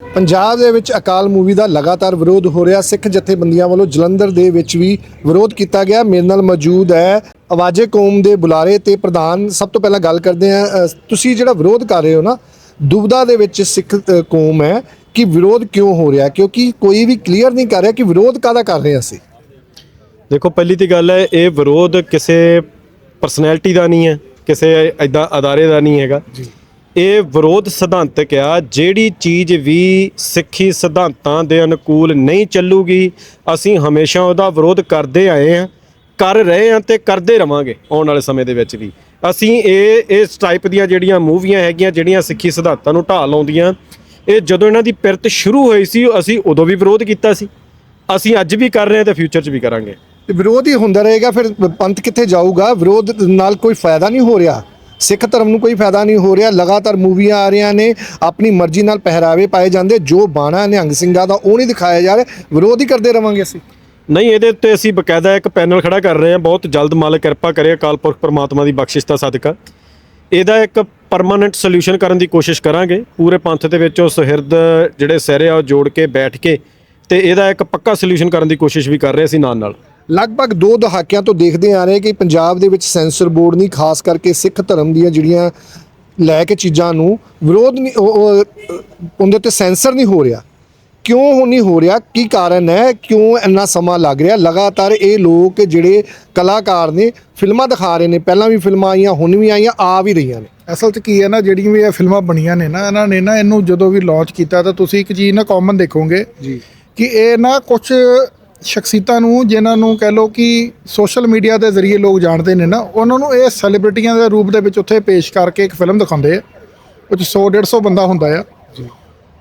ਪੰਜਾਬ ਦੇ ਵਿੱਚ ਅਕਾਲ ਮੂਵੀ ਦਾ ਲਗਾਤਾਰ ਵਿਰੋਧ ਹੋ ਰਿਹਾ। ਸਿੱਖ ਜਥੇਬੰਦੀਆਂ ਵੱਲੋਂ ਜਲੰਧਰ ਦੇ ਵਿੱਚ ਵੀ ਵਿਰੋਧ ਕੀਤਾ ਗਿਆ। ਮੇਰੇ ਨਾਲ ਮੌਜੂਦ ਹੈ ਆਵਾਜ਼ੇ ਕੌਮ ਦੇ ਬੁਲਾਰੇ ਤੇ ਪ੍ਰਧਾਨ। ਸਭ ਤੋਂ ਪਹਿਲਾਂ ਗੱਲ ਕਰਦੇ ਆ ਤੁਸੀਂ ਜਿਹੜਾ ਵਿਰੋਧ ਕਰ ਰਹੇ ਹੋ ਨਾ ਦੁਬਦਾ ਦੇ ਵਿੱਚ ਸਿੱਖ ਕੌਮ ਹੈ ਕਿ ਵਿਰੋਧ ਕਿਉਂ ਹੋ ਰਿਹਾ? ਕਿਉਂਕਿ ਕੋਈ ਵੀ ਕਲੀਅਰ ਨਹੀਂ ਕਰ ਰਿਹਾ ਕਿ ਵਿਰੋਧ ਕਾਹਦਾ ਕਰ ਰਹੇ ਅਸੀਂ। ਦੇਖੋ ਪਹਿਲੀ ਤੇ ਗੱਲ ਹੈ ਇਹ ਵਿਰੋਧ ਕਿਸੇ ਪਰਸਨੈਲਿਟੀ ਦਾ ਨਹੀਂ ਹੈ ਕਿਸੇ ਐਦਾਂ ਅਦਾਰੇ ਦਾ ਨਹੀਂ ਹੈਗਾ। ਇਹ ਵਿਰੋਧ ਸਿਧਾਂਤਕ ਆ, ਜਿਹੜੀ ਚੀਜ਼ ਵੀ ਸਿੱਖੀ ਸਿਧਾਂਤਾਂ ਦੇ ਅਨੁਕੂਲ ਨਹੀਂ ਚੱਲੂਗੀ, ਅਸੀਂ ਹਮੇਸ਼ਾ ਉਹਦਾ ਵਿਰੋਧ ਕਰਦੇ ਆਏ ਆ ਕਰ ਰਹੇ ਆ ਤੇ ਕਰਦੇ ਰਵਾਂਗੇ ਆਉਣ ਵਾਲੇ ਸਮੇਂ ਦੇ ਵਿੱਚ ਵੀ। ਅਸੀਂ ਇਹ, ਇਸ ਟਾਈਪ ਦੀਆਂ ਜਿਹੜੀਆਂ ਮੂਵੀਆਂ ਹੈਗੀਆਂ, ਜਿਹੜੀਆਂ ਸਿੱਖੀ ਸਿਧਾਂਤਾਂ ਨੂੰ ਢਾਹ ਲਾਉਂਦੀਆਂ, ਇਹ ਜਦੋਂ ਇਹਨਾਂ ਦੀ ਪਿਰਤ ਸ਼ੁਰੂ ਹੋਈ ਸੀ, ਅਸੀਂ ਉਦੋਂ ਵੀ ਵਿਰੋਧ ਕੀਤਾ ਸੀ। ਅਸੀਂ ਅੱਜ ਵੀ ਕਰ ਰਹੇ ਹਾਂ ਤੇ ਫਿਊਚਰ 'ਚ ਵੀ ਕਰਾਂਗੇ। ਵਿਰੋਧ ਹੀ ਹੁੰਦਾ ਰਹੇਗਾ, ਫਿਰ ਪੰਥ ਕਿੱਥੇ ਜਾਊਗਾ? ਵਿਰੋਧ ਨਾਲ ਕੋਈ ਫਾਇਦਾ ਨਹੀਂ ਹੋ ਰਿਹਾ। ਸਿੱਖ ਧਰਮ ਨੂੰ ਕੋਈ ਫਾਇਦਾ ਨਹੀਂ ਹੋ ਰਿਹਾ। ਲਗਾਤਾਰ ਮੂਵੀਆਂ ਆ ਰਹੀਆਂ ਨੇ, ਆਪਣੀ ਮਰਜ਼ੀ ਨਾਲ ਪਹਿਰਾਵੇ ਪਾਏ ਜਾਂਦੇ। ਜੋ ਬਾਣਾ ਨਿਹੰਗ ਸਿੰਘਾਂ ਦਾ, ਉਹ ਨਹੀਂ ਦਿਖਾਇਆ ਜਾ ਰਿਹਾ। ਵਿਰੋਧ ਹੀ ਕਰਦੇ ਰਵਾਂਗੇ ਅਸੀਂ। ਨਹੀਂ, ਇਹਦੇ ਉੱਤੇ ਅਸੀਂ ਬਕਾਇਦਾ ਇੱਕ ਪੈਨਲ ਖੜਾ ਕਰ ਰਹੇ ਹਾਂ। ਬਹੁਤ ਜਲਦ ਮਾਲਕ ਕਿਰਪਾ ਕਰੇ, ਅਕਾਲ ਪੁਰਖ ਪ੍ਰਮਾਤਮਾ ਦੀ ਬਖਸ਼ਿਸ਼ ਦਾ ਸਦਕਾ। ਇਹਦਾ ਇੱਕ ਪਰਮਾਨੈਂਟ ਸੋਲੂਸ਼ਨ ਕਰਨ ਦੀ ਕੋਸ਼ਿਸ਼ ਕਰਾਂਗੇ। ਪੂਰੇ ਪੰਥ ਦੇ ਵਿੱਚ ਉਹ ਸੁਹਿਰਦ ਜਿਹੜੇ ਸਹਿਰੇ ਆ, ਉਹ ਜੋੜ ਕੇ, ਬੈਠ ਕੇ ਤੇ ਇਹਦਾ ਇੱਕ ਪੱਕਾ ਸੋਲੂਸ਼ਨ ਕਰਨ ਦੀ ਕੋਸ਼ਿਸ਼ ਵੀ ਕਰ ਰਹੇ ਅਸੀਂ ਨਾਲ ਨਾਲ ਲਗਭਗ ਦੋ ਦਹਾਕਿਆਂ ਤੋਂ ਦੇਖਦੇ ਆ ਰਹੇ ਕਿ ਪੰਜਾਬ ਦੇ ਵਿੱਚ ਸੈਂਸਰ ਬੋਰਡ ਨਹੀਂ ਖਾਸ ਕਰਕੇ ਸਿੱਖ ਧਰਮ ਦੀਆਂ ਜਿਹੜੀਆਂ ਲੈ ਕੇ ਚੀਜ਼ਾਂ ਨੂੰ ਵਿਰੋਧ ਨਹੀਂ ਉਹਦੇ ਤੇ ਸੈਂਸਰ ਨਹੀਂ ਹੋ ਰਿਹਾ। ਕਿਉਂ ਉਹ ਨਹੀਂ ਹੋ ਰਿਹਾ? ਕੀ ਕਾਰਨ ਹੈ? ਕਿਉਂ ਇੰਨਾ ਸਮਾਂ ਲੱਗ ਰਿਹਾ? ਲਗਾਤਾਰ ਇਹ ਲੋਕ ਜਿਹੜੇ ਕਲਾਕਾਰ ਨੇ ਫਿਲਮਾਂ ਦਿਖਾ ਰਹੇ ਨੇ ਪਹਿਲਾਂ ਵੀ ਫਿਲਮਾਂ ਆਈਆਂ ਹੁਣ ਵੀ ਆਈਆਂ ਆ ਵੀ ਰਹੀਆਂ ਨੇ। ਅਸਲ 'ਚ ਕੀ ਹੈ ਨਾ ਜਿਹੜੀਆਂ ਵੀ ਇਹ ਫਿਲਮਾਂ ਬਣੀਆਂ ਨੇ ਨਾ ਇਹਨਾਂ ਨੇ ਨਾ ਇਹਨੂੰ ਜਦੋਂ ਵੀ ਲਾਂਚ ਕੀਤਾ ਤਾਂ ਤੁਸੀਂ ਇੱਕ ਚੀਜ਼ ਨਾ ਕਾਮਨ ਦੇਖੋਗੇ ਜੀ। ਕਿ ਇਹ ਨਾ ਕੁਝ ਸ਼ਖਸੀਅਤਾਂ ਨੂੰ ਜਿਨ੍ਹਾਂ ਨੂੰ ਕਹਿ ਲਓ ਕਿ ਸੋਸ਼ਲ ਮੀਡੀਆ ਦੇ ਜ਼ਰੀਏ ਲੋਕ ਜਾਣਦੇ ਨੇ ਨਾ ਉਹਨਾਂ ਨੂੰ ਇਹ ਸੈਲੀਬ੍ਰਿਟੀਆਂ ਦੇ ਰੂਪ ਦੇ ਵਿੱਚ ਉੱਥੇ ਪੇਸ਼ ਕਰਕੇ ਇੱਕ ਫਿਲਮ ਦਿਖਾਉਂਦੇ ਆ ਉਹ 'ਚ 100 150 ਬੰਦਾ ਹੁੰਦਾ ਆ।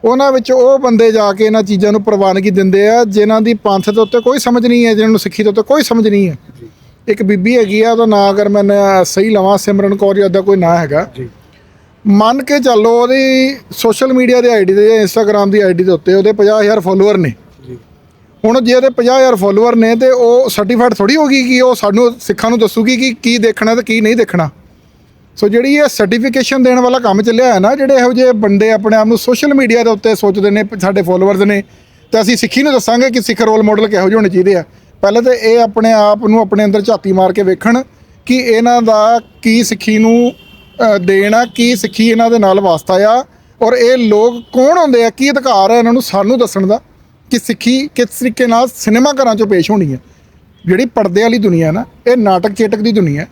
ਉਹਨਾਂ ਵਿੱਚ ਉਹ ਬੰਦੇ ਜਾ ਕੇ ਇਹਨਾਂ ਚੀਜ਼ਾਂ ਨੂੰ ਪ੍ਰਵਾਨਗੀ ਦਿੰਦੇ ਆ ਜਿਨ੍ਹਾਂ ਦੀ ਪੰਥ ਦੇ ਉੱਤੇ ਕੋਈ ਸਮਝ ਨਹੀਂ ਹੈ ਜਿਨ੍ਹਾਂ ਨੂੰ ਸਿੱਖੀ ਦੇ ਉੱਤੇ ਕੋਈ ਸਮਝ ਨਹੀਂ ਹੈ। ਇੱਕ ਬੀਬੀ ਹੈਗੀ ਆ ਉਹਦਾ ਨਾਂ ਅਗਰ ਮੈਂ ਸਹੀ ਲਵਾਂ ਸਿਮਰਨ ਕੌਰ ਜਾਂ ਉਹਦਾ ਕੋਈ ਨਾਂ ਹੈਗਾ। ਮੰਨ ਕੇ ਚੱਲੋ ਉਹਦੀ ਸੋਸ਼ਲ ਮੀਡੀਆ ਦੀ ਆਈਡੀ ਤੇ ਇੰਸਟਾਗ੍ਰam ਦੀ ਆਈਡੀ ਦੇ ਉੱਤੇ ਉਹਦੇ 50000 ਫੋਲੋਅਰ ਨੇ। ਹੁਣ ਜੇ ਉਹਦੇ 50000 ਫੋਲੋਅਰ ਨੇ ਤੇ ਉਹ ਸਰਟੀਫਾਈਡ ਥੋੜੀ ਹੋਗੀ ਕਿ ਉਹ ਸਾਨੂੰ ਸਿੱਖਾਂ ਨੂੰ ਦੱਸੂਗੀ ਕਿ ਕੀ ਦੇਖਣਾ ਤੇ ਕੀ ਨਹੀਂ ਦੇਖਣਾ। ਸੋ ਜਿਹੜੀ ਇਹ ਸਰਟੀਫਿਕੇਸ਼ਨ ਦੇਣ ਵਾਲਾ ਕੰਮ ਚੱਲਿਆ ਹੈ ਨਾ ਜਿਹੜੇ ਇਹੋ ਜਿਹੇ ਬੰਦੇ ਆਪਣੇ ਆਪ ਨੂੰ ਸੋਸ਼ਲ ਮੀਡੀਆ ਦੇ ਉੱਤੇ ਸੋਚਦੇ ਨੇ ਸਾਡੇ ਫੋਲੋਅਰਸ ਨੇ ਤੇ ਅਸੀਂ ਸਿੱਖੀ ਨੂੰ ਦੱਸਾਂਗੇ ਕਿ ਸਿੱਖ ਰੋਲ ਮਾਡਲ ਕਿਹੋ ਜਿਹੇ ਹੋਣੇ ਚਾਹੀਦੇ ਆ। ਪਹਿਲਾਂ ਤੇ ਇਹ ਆਪਣੇ ਆਪ ਨੂੰ ਆਪਣੇ ਅੰਦਰ ਝਾਤੀ ਮਾਰ ਕੇ ਵੇਖਣ ਕਿ ਇਹਨਾਂ ਦਾ ਕੀ ਸਿੱਖੀ ਨੂੰ ਅ, ਦੇਣ ਆ ਕੀ ਸਿੱਖੀ ਇਹਨਾਂ ਦੇ ਨਾਲ ਵਾਸਤਾ ਆ ਔਰ ਇਹ ਲੋਕ ਕੌਣ ਹੁੰਦੇ ਆ ਕੀ ਅਧਿਕਾਰ ਹੈ ਇਹਨਾਂ ਨੂੰ ਸਾਨੂੰ ਦੱਸਣ ਦਾ। ਕਿ ਸਿੱਖੀ ਕਿਸ ਤਰੀਕੇ ਨਾਲ ਸਿਨੇਮਾ ਘਰਾਂ 'ਚੋਂ ਪੇਸ਼ ਹੋਣੀ ਹੈ। ਜਿਹੜੀ ਪਰਦੇ ਵਾਲੀ ਦੁਨੀਆ ਨਾ, ਇਹ ਨਾਟਕ ਚੇਟਕ ਦੀ ਦੁਨੀਆ ਹੈ।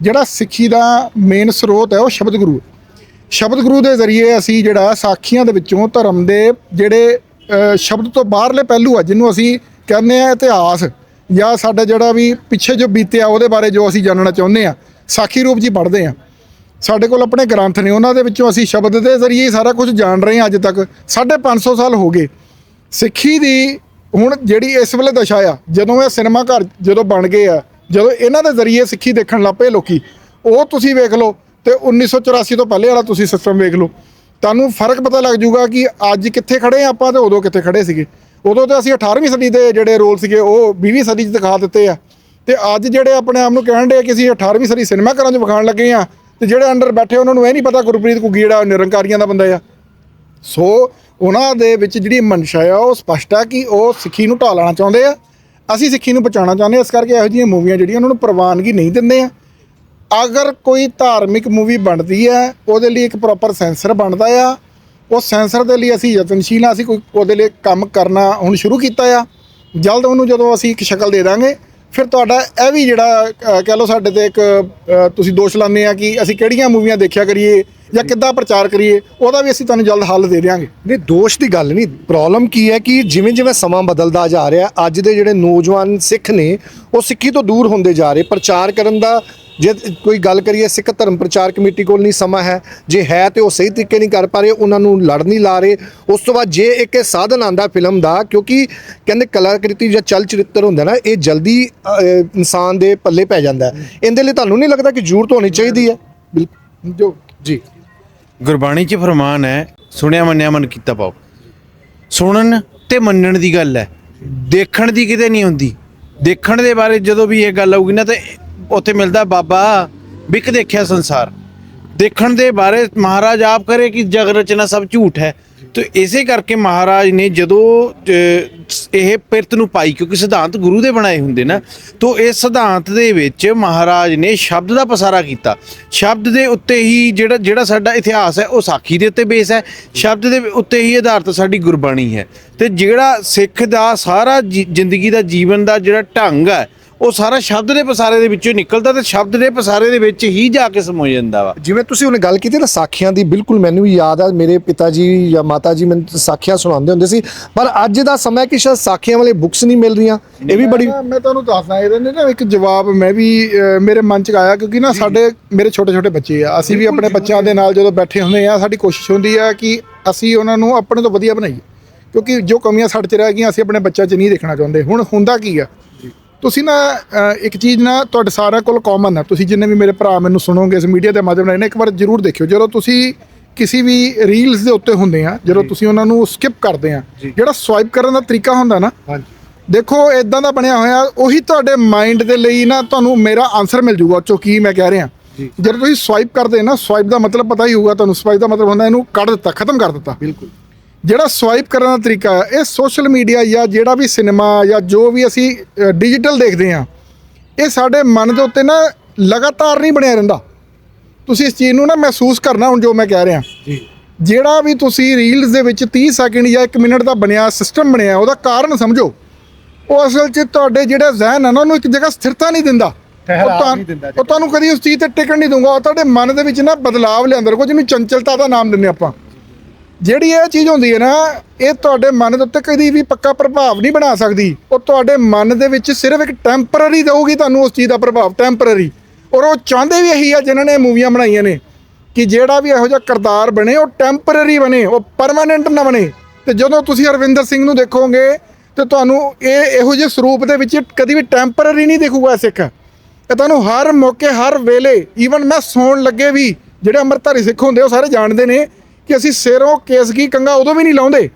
ਜਿਹੜਾ ਸਿੱਖੀ ਦਾ ਮੇਨ ਸਰੋਤ ਹੈ, ਉਹ ਸ਼ਬਦ ਗੁਰੂ ਹੈ। ਸ਼ਬਦ ਗੁਰੂ ਦੇ ਜ਼ਰੀਏ ਅਸੀਂ ਜਿਹੜਾ ਸਾਖੀਆਂ ਦੇ ਵਿੱਚੋਂ ਧਰਮ ਦੇ ਜਿਹੜੇ ਸ਼ਬਦ ਤੋਂ ਬਾਹਰਲੇ ਪਹਿਲੂ ਆ, ਜਿਹਨੂੰ ਅਸੀਂ ਕਹਿੰਦੇ ਆ ਇਤਿਹਾਸ, ਜਾਂ ਸਾਡਾ ਜਿਹੜਾ ਵੀ ਪਿੱਛੇ ਜੋ ਬੀਤਿਆ ਉਹਦੇ ਬਾਰੇ ਜੋ ਅਸੀਂ ਜਾਣਨਾ ਚਾਹੁੰਦੇ ਆ ਸਾਖੀ ਰੂਪ ਜੀ ਪੜ੍ਹਦੇ ਆ ਸਾਡੇ ਕੋਲ ਆਪਣੇ ਗ੍ਰੰਥ ਨੇ, ਉਹਨਾਂ ਦੇ ਵਿੱਚੋਂ ਅਸੀਂ ਸ਼ਬਦ ਦੇ ਜ਼ਰੀਏ ਸਾਰਾ ਕੁਝ ਜਾਣ ਰਹੇ ਹਾਂ ਅੱਜ ਤੱਕ। 550 ਸਾਲ ਹੋ ਗਏ। ਸਿੱਖੀ ਦੀ ਹੁਣ ਜਿਹੜੀ ਇਸ ਵੇਲੇ ਦਸ਼ਾ ਆ, ਜਦੋਂ ਇਹ ਸਿਨੇਮਾ ਘਰ ਜਦੋਂ ਬਣ ਗਏ ਆ, ਜਦੋਂ ਇਹਨਾਂ ਦੇ ਜ਼ਰੀਏ ਸਿੱਖੀ ਦੇਖਣ ਲੱਗ ਪਏ ਲੋਕੀ, ਉਹ ਤੁਸੀਂ ਵੇਖ ਲਓ ਤੇ 1984 ਤੋਂ ਪਹਿਲੇ ਵਾਲਾ ਤੁਸੀਂ ਸਿਸਟਮ ਵੇਖ ਲਓ। ਤੁਹਾਨੂੰ ਫ਼ਰਕ ਪਤਾ ਲੱਗ ਜਾਊਗਾ ਕਿ ਅੱਜ ਕਿੱਥੇ ਖੜੇ ਆ ਆਪਾਂ ਤੇ ਉਦੋਂ ਕਿੱਥੇ ਖੜੇ ਸੀਗੇ। ਉਦੋਂ ਤੇ ਅਸੀਂ 18ਵੀਂ ਸਦੀ ਦੇ ਜਿਹੜੇ ਰੋਲ ਸੀਗੇ, ਉਹ 20ਵੀਂ ਸਦੀ 'ਚ ਦਿਖਾ ਦਿੱਤੇ ਆ। ਤੇ ਅੱਜ ਜਿਹੜੇ ਆਪਣੇ ਆਪ ਨੂੰ ਕਹਿਣ ਦੇ ਕਿ ਅਸੀਂ 18ਵੀਂ ਸਦੀ ਸਿਨੇਮਾ ਘਰਾਂ 'ਚ ਵਿਖਾਉਣ ਲੱਗੇ ਆ, ਤੇ ਜਿਹੜੇ ਅੰਡਰ ਬੈਠੇ ਉਹਨਾਂ ਨੂੰ ਇਹ ਨਹੀਂ ਪਤਾ ਗੁਰਪ੍ਰੀਤ ਘੁੱਗੀ ਜਿਹੜਾ ਨਿਰੰਕਾਰੀਆਂ ਦਾ ਬੰਦਾ ਆ। ਸੋ ਉਹਨਾਂ ਦੇ ਵਿੱਚ ਜਿਹੜੀ ਮਨਸ਼ਾ ਆ, ਉਹ ਸਪਸ਼ਟ ਆ ਕਿ ਉਹ ਸਿੱਖੀ ਨੂੰ ਢਾਹ ਲਾਣਾ ਚਾਹੁੰਦੇ ਆ। ਅਸੀਂ ਸਿੱਖੀ ਨੂੰ ਬਚਾਉਣਾ ਚਾਹੁੰਦੇ ਹਾਂ ਇਸ ਕਰਕੇ ਇਹੋ ਜਿਹੀਆਂ ਮੂਵੀਆਂ ਜਿਹੜੀਆਂ ਉਹਨਾਂ ਨੂੰ ਪ੍ਰਵਾਨਗੀ ਨਹੀਂ ਦਿੰਦੇ ਆ। ਅਗਰ ਕੋਈ ਧਾਰਮਿਕ ਮੂਵੀ ਬਣਦੀ ਹੈ ਉਹਦੇ ਲਈ ਇੱਕ ਪ੍ਰੋਪਰ ਸੈਂਸਰ ਬਣਦਾ ਆ। ਉਹ ਸੈਂਸਰ ਦੇ ਲਈ ਅਸੀਂ ਯਤਨਸ਼ੀਲ ਆ, ਅਸੀਂ ਕੋਈ ਉਹਦੇ ਲਈ ਕੰਮ ਕਰਨਾ ਹੁਣ ਸ਼ੁਰੂ ਕੀਤਾ ਆ। ਜਲਦ ਉਹਨੂੰ ਜਦੋਂ ਅਸੀਂ ਇੱਕ ਸ਼ਕਲ ਦੇ ਦਾਂਗੇ ਫਿਰ ਤੁਹਾਡਾ ਇਹ ਵੀ ਜਿਹੜਾ ਕਹਿ ਲਓ ਸਾਡੇ ਤੇ ਇੱਕ ਤੁਸੀਂ ਦੋਸ਼ ਲਾਉਂਦੇ ਆ ਕਿ ਅਸੀਂ ਕਿਹੜੀਆਂ ਮੂਵੀਆਂ ਦੇਖਿਆ ਕਰੀਏ ਜਾਂ ਕਿੱਦਾਂ ਪ੍ਰਚਾਰ ਕਰੀਏ, ਉਹਦਾ ਵੀ ਅਸੀਂ ਤੁਹਾਨੂੰ ਜਲਦ ਹੱਲ ਦੇ ਦਿਆਂਗੇ। ਨਹੀਂ, ਦੋਸ਼ ਦੀ ਗੱਲ ਨਹੀਂ। ਪ੍ਰੋਬਲਮ ਕੀ ਹੈ ਕਿ ਜਿਵੇਂ ਜਿਵੇਂ ਸਮਾਂ ਬਦਲਦਾ ਜਾ ਰਿਹਾ, ਅੱਜ ਦੇ ਜਿਹੜੇ ਨੌਜਵਾਨ ਸਿੱਖ ਨੇ, ਉਹ ਸਿੱਖੀ ਤੋਂ ਦੂਰ ਹੁੰਦੇ ਜਾ ਰਹੇ। ਪ੍ਰਚਾਰ ਕਰਨ ਦਾ ਜੇ ਕੋਈ ਗੱਲ ਕਰੀਏ, ਸਿੱਖ ਧਰਮ ਪ੍ਰਚਾਰ ਕਮੇਟੀ ਕੋਲ ਨਹੀਂ ਸਮਾਂ ਹੈ। ਜੇ ਹੈ ਤੇ ਉਹ ਸਹੀ ਤਰੀਕੇ ਨਹੀਂ ਕਰ ਪਾ ਰਹੇ, ਉਹਨਾਂ ਨੂੰ ਲੜ ਨਹੀਂ ਲਾ ਰਹੇ। ਉਸ ਤੋਂ ਬਾਅਦ ਜੇ ਇੱਕ ਇਹ ਸਾਧਨ ਆਂਦਾ ਫਿਲਮ ਦਾ, ਕਿਉਂਕਿ ਕਹਿੰਦੇ ਕਲਾਕ੍ਰਿਤੀ ਜਾਂ ਚਲ ਚਰਿੱਤਰ ਹੁੰਦਾ ਨਾ, ਇਹ ਜਲਦੀ ਇਨਸਾਨ ਦੇ ਪੱਲੇ ਪੈ ਜਾਂਦਾ ਇਹਦੇ ਲਈ ਤੁਹਾਨੂੰ ਨਹੀਂ ਲੱਗਦਾ ਕਿ ਜ਼ਰੂਰਤ ਹੋਣੀ ਚਾਹੀਦੀ ਹੈ? ਬਿਲਕੁਲ। ਜੋ, ਜੀ। ਗੁਰਬਾਣੀ 'ਚ ਫਰਮਾਨ ਹੈ, ਸੁਣਿਆ ਮੰਨਿਆ ਮਨ ਕੀਤਾ ਪਾਓ। ਸੁਣਨ ਤੇ ਮੰਨਣ ਦੀ ਗੱਲ ਹੈ। ਦੇਖਣ ਦੀ ਕਿਤੇ ਨਹੀਂ ਹੁੰਦੀ। ਦੇਖਣ ਦੇ ਬਾਰੇ ਜਦੋਂ ਵੀ ਇਹ ਗੱਲ ਆਊਗੀ ਨਾ, ਤੇ ਉੱਥੇ ਮਿਲਦਾ ਬਾਬਾ ਵਿਕ ਦੇਖਿਆ ਸੰਸਾਰ। ਦੇਖਣ ਦੇ ਬਾਰੇ ਮਹਾਰਾਜ ਆਪ ਕਰੇ ਕਿ ਜਗ ਰਚਨਾ ਸਭ ਝੂਠ ਹੈ। ਤੇ ਇਸੇ ਕਰਕੇ ਮਹਾਰਾਜ ਨੇ ਜਦੋਂ ਇਹ ਪਿਰਤ ਨੂੰ ਪਾਈ, ਕਿਉਂਕਿ ਸਿਧਾਂਤ ਗੁਰੂ ਦੇ ਬਣਾਏ ਹੁੰਦੇ ਨਾ, ਤੋਂ ਇਸ ਸਿਧਾਂਤ ਦੇ ਵਿੱਚ ਮਹਾਰਾਜ ਨੇ ਸ਼ਬਦ ਦਾ ਪਸਾਰਾ ਕੀਤਾ। ਸ਼ਬਦ ਦੇ ਉੱਤੇ ਹੀ ਜਿਹੜਾ ਜਿਹੜਾ ਸਾਡਾ ਇਤਿਹਾਸ ਹੈ, ਉਹ ਸਾਖੀ ਦੇ ਉੱਤੇ ਬੇਸ ਹੈ। ਸ਼ਬਦ ਦੇ ਉੱਤੇ ਹੀ ਆਧਾਰਿਤ ਸਾਡੀ ਗੁਰਬਾਣੀ ਹੈ। ਤੇ ਜਿਹੜਾ ਸਿੱਖ ਦਾ ਸਾਰਾ ਜੀ- ਜ਼ਿੰਦਗੀ ਦਾ ਜੀਵਨ ਦਾ ਜਿਹੜਾ ਢੰਗ ਹੈ ਉਹ ਸਾਰਾ ਸ਼ਬਦ ਦੇ ਪਸਾਰੇ ਦੇ ਵਿੱਚੋਂ ਨਿਕਲਦਾ ਤੇ ਸ਼ਬਦ ਦੇ ਪਸਾਰੇ ਦੇ ਵਿੱਚ ਹੀ ਜਾ ਕੇ ਸਮੋ ਜਾਂਦਾ ਵਾ। ਜਿਵੇਂ ਤੁਸੀਂ ਉਹਨੇ ਗੱਲ ਕੀਤੀ ਨਾ ਸਾਖੀਆਂ ਦੀ ਬਿਲਕੁਲ ਮੈਨੂੰ ਵੀ ਯਾਦ ਆ ਮੇਰੇ ਪਿਤਾ ਜੀ ਜਾਂ ਮਾਤਾ ਜੀ ਮੈਨੂੰ ਸਾਖੀਆਂ ਸੁਣਾਉਂਦੇ ਹੁੰਦੇ ਸੀ ਪਰ ਅੱਜ ਦਾ ਸਮਾਂ ਕਿ ਸ਼ਾਇਦ ਸਾਖੀਆਂ ਵਾਲੇ ਬੁੱਕਸ ਨਹੀਂ ਮਿਲ ਰਹੀਆਂ। ਇਹ ਵੀ ਬੜੀ ਮੈਂ- ਤੁਹਾਨੂੰ ਦੱਸਦਾ ਇਹਦੇ ਨੇ ਨਾ ਇੱਕ ਜਵਾਬ ਮੈਂ ਵੀ ਮੇਰੇ ਮਨ ਚ ਆਇਆ ਕਿਉਂਕਿ ਨਾ ਸਾਡੇ ਮੇਰੇ ਛੋਟੇ ਛੋਟੇ ਬੱਚੇ ਆ। ਅਸੀਂ ਵੀ ਆਪਣੇ ਬੱਚਿਆਂ ਦੇ ਨਾਲ ਜਦੋਂ ਬੈਠੇ ਹੁੰਦੇ ਆ ਸਾਡੀ ਕੋਸ਼ਿਸ਼ ਹੁੰਦੀ ਆ ਕਿ ਅਸੀਂ ਉਹਨਾਂ ਨੂੰ ਆਪਣੇ ਤੋਂ ਵਧੀਆ ਬਣਾਈਏ। ਕਿਉਂਕਿ ਜੋ ਕਮੀਆਂ ਸਾਡੇ ਚ ਰਹਿ ਗਈਆਂ ਅਸੀਂ ਆਪਣੇ ਬੱਚਿਆਂ ਚ ਨਹੀਂ ਦੇਖਣਾ ਚਾਹੁੰਦੇ। ਹੁਣ ਹੁੰਦਾ ਕੀ ਆ? ਤੁਸੀਂ ਨਾ ਇੱਕ ਚੀਜ਼ ਨਾ ਤੁਹਾਡੇ ਸਾਰਿਆਂ ਕੋਲ ਕਾਮਨ ਹੈ। ਤੁਸੀਂ ਜਿੰਨੇ ਵੀ ਮੇਰੇ ਭਰਾ ਮੈਨੂੰ ਸੁਣੋਗੇ ਇਸ ਮੀਡੀਆ ਦੇ ਮਾਧਿਅਮ ਨਾਲ ਨਾ ਇੱਕ ਵਾਰ ਜ਼ਰੂਰ ਦੇਖਿਓ। ਜਦੋਂ ਤੁਸੀਂ ਕਿਸੇ ਵੀ ਰੀਲਸ ਦੇ ਉੱਤੇ ਹੁੰਦੇ ਆ ਜਦੋਂ ਤੁਸੀਂ ਉਹਨਾਂ ਨੂੰ ਸਕਿਪ ਕਰਦੇ ਆ ਜਿਹੜਾ ਸਵਾਈਪ ਕਰਨ ਦਾ ਤਰੀਕਾ ਹੁੰਦਾ ਨਾ ਹਾਂਜੀ। ਦੇਖੋ ਇਦਾਂ ਦਾ ਬਣਿਆ ਹੋਇਆ ਉਹੀ ਤੁਹਾਡੇ ਮਾਈਂਡ ਦੇ ਲਈ ਨਾ ਤੁਹਾਨੂੰ ਮੇਰਾ ਆਨਸਰ ਮਿਲ ਜੂਗਾ ਚੋ ਕੀ ਮੈਂ ਕਹਿ ਰਿਹਾ। ਜਦੋਂ ਤੁਸੀਂ ਸਵਾਈਪ ਕਰਦੇ ਨਾ ਸਵਾਈਪ ਦਾ ਮਤਲਬ ਪਤਾ ਹੀ ਹੋਊਗਾ ਤੁਹਾਨੂੰ ਸਵਾਈਪ ਦਾ ਮਤਲਬ ਹੁੰਦਾ ਇਹਨੂੰ ਕੱਢ ਦਿੱਤਾ ਖਤਮ ਕਰ ਦਿੱਤਾ। ਬਿਲਕੁਲ। ਜਿਹੜਾ ਸਵਾਈਪ ਕਰਨ ਦਾ ਤਰੀਕਾ ਹੈ ਇਹ ਸੋਸ਼ਲ ਮੀਡੀਆ ਜਾਂ ਜਿਹੜਾ ਵੀ ਸਿਨੇਮਾ ਜਾਂ ਜੋ ਵੀ ਅਸੀਂ ਡਿਜੀਟਲ ਦੇਖਦੇ ਆ ਇਹ ਸਾਡੇ ਮਨ ਦੇ ਉੱਤੇ ਨਾ ਲਗਾਤਾਰ ਨਹੀਂ ਬਣਿਆ ਰਹਿੰਦਾ। ਤੁਸੀਂ ਇਸ ਚੀਜ਼ ਨੂੰ ਨਾ ਮਹਿਸੂਸ ਕਰਨਾ ਹੁਣ ਜੋ ਮੈਂ ਕਹਿ ਰਿਹਾ। ਜੀ। ਜਿਹੜਾ ਵੀ ਤੁਸੀਂ ਰੀਲਸ ਦੇ ਵਿੱਚ 30 ਸੈਕਿੰਡ ਜਾਂ 1 ਮਿੰਟ ਦਾ ਬਣਿਆ ਸਿਸਟਮ ਬਣਿਆ ਉਹਦਾ ਕਾਰਨ ਸਮਝੋ। ਉਹ ਅਸਲ 'ਚ ਤੁਹਾਡੇ ਜਿਹੜਾ ਜ਼ਿਹਨ ਹੈ ਨਾ ਉਹਨੂੰ ਇੱਕ ਜਗ੍ਹਾ ਸਥਿਰਤਾ ਨਹੀਂ ਦਿੰਦਾ। ਉਹ ਤੁਹਾਨੂੰ- ਕਦੀ ਉਸ ਚੀਜ਼ ਤੇ ਟਿਕਣ ਨਹੀਂ ਦੂੰਗਾ ਉਹ ਤੁਹਾਡੇ ਮਨ ਦੇ ਵਿੱਚ ਨਾ ਬਦਲਾਵ ਲਿਆਂਦਾ ਰਹੂਗਾ ਜਿਹਨੂੰ ਚੰਚਲਤਾ ਦਾ ਨਾਮ ਦਿੰਦੇ ਆਪਾਂ। ਜਿਹੜੀ ਇਹ ਚੀਜ਼ ਹੁੰਦੀ ਹੈ ਨਾ, ਇਹ ਤੁਹਾਡੇ ਮਨ ਦੇ ਉੱਤੇ ਕਦੀ ਵੀ ਪੱਕਾ ਪ੍ਰਭਾਵ ਨਹੀਂ ਬਣਾ ਸਕਦੀ। ਉਹ ਤੁਹਾਡੇ ਮਨ ਦੇ ਵਿੱਚ ਸਿਰਫ ਇੱਕ ਟੈਂਪਰਰੀ ਦੇਊਗੀ ਤੁਹਾਨੂੰ ਉਸ ਚੀਜ਼ ਦਾ ਪ੍ਰਭਾਵ ਟੈਂਪਰਰੀ ਔਰ ਉਹ ਚਾਹੁੰਦੇ ਵੀ ਇਹੀ ਆ, ਜਿਨ੍ਹਾਂ ਨੇ ਮੂਵੀਆਂ ਬਣਾਈਆਂ ਨੇ, ਕਿ ਜਿਹੜਾ ਵੀ ਇਹੋ ਜਿਹਾ ਕਿਰਦਾਰ ਬਣੇ, ਉਹ ਟੈਂਪਰਰੀ ਬਣੇ, ਉਹ ਪਰਮਾਨੈਂਟ ਨਾ ਬਣੇ। ਤੇ ਜਦੋਂ ਤੁਸੀਂ ਅਰਵਿੰਦਰ ਸਿੰਘ ਨੂੰ ਦੇਖੋਗੇ, ਤੇ ਤੁਹਾਨੂੰ ਇਹ ਇਹੋ ਜਿਹੇ ਸਰੂਪ ਦੇ ਵਿੱਚ ਕਦੀ ਵੀ ਟੈਂਪਰਰੀ ਨਹੀਂ ਦਿਖੂਗਾ ਸਿੱਖ। ਇਹ ਤੁਹਾਨੂੰ ਹਰ ਮੌਕੇ, ਹਰ ਵੇਲੇ ਈਵਨ ਮੈਂ ਸੌਣ ਲੱਗੇ ਵੀ, ਜਿਹੜੇ ਅੰਮ੍ਰਿਤਧਾਰੀ ਸਿੱਖ ਹੁੰਦੇ ਉਹ ਸਾਰੇ ਜਾਣਦੇ ਨੇ ਕਿ ਅਸੀਂ ਸਿਰੋਂ ਕੇਸਗੀ ਕੰਗਾ ਉਦੋਂ ਵੀ ਨਹੀਂ ਲਾਉਂਦੇ।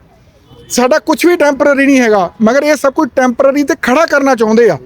ਸਾਡਾ ਕੁਝ ਵੀ ਟੈਂਪਰਰੀ ਨਹੀਂ ਹੈਗਾ ਮਗਰ ਇਹ ਸਭ ਕੁਝ ਟੈਂਪਰਰੀ ਤੇ ਖੜਾ ਕਰਨਾ ਚਾਹੁੰਦੇ ਆ।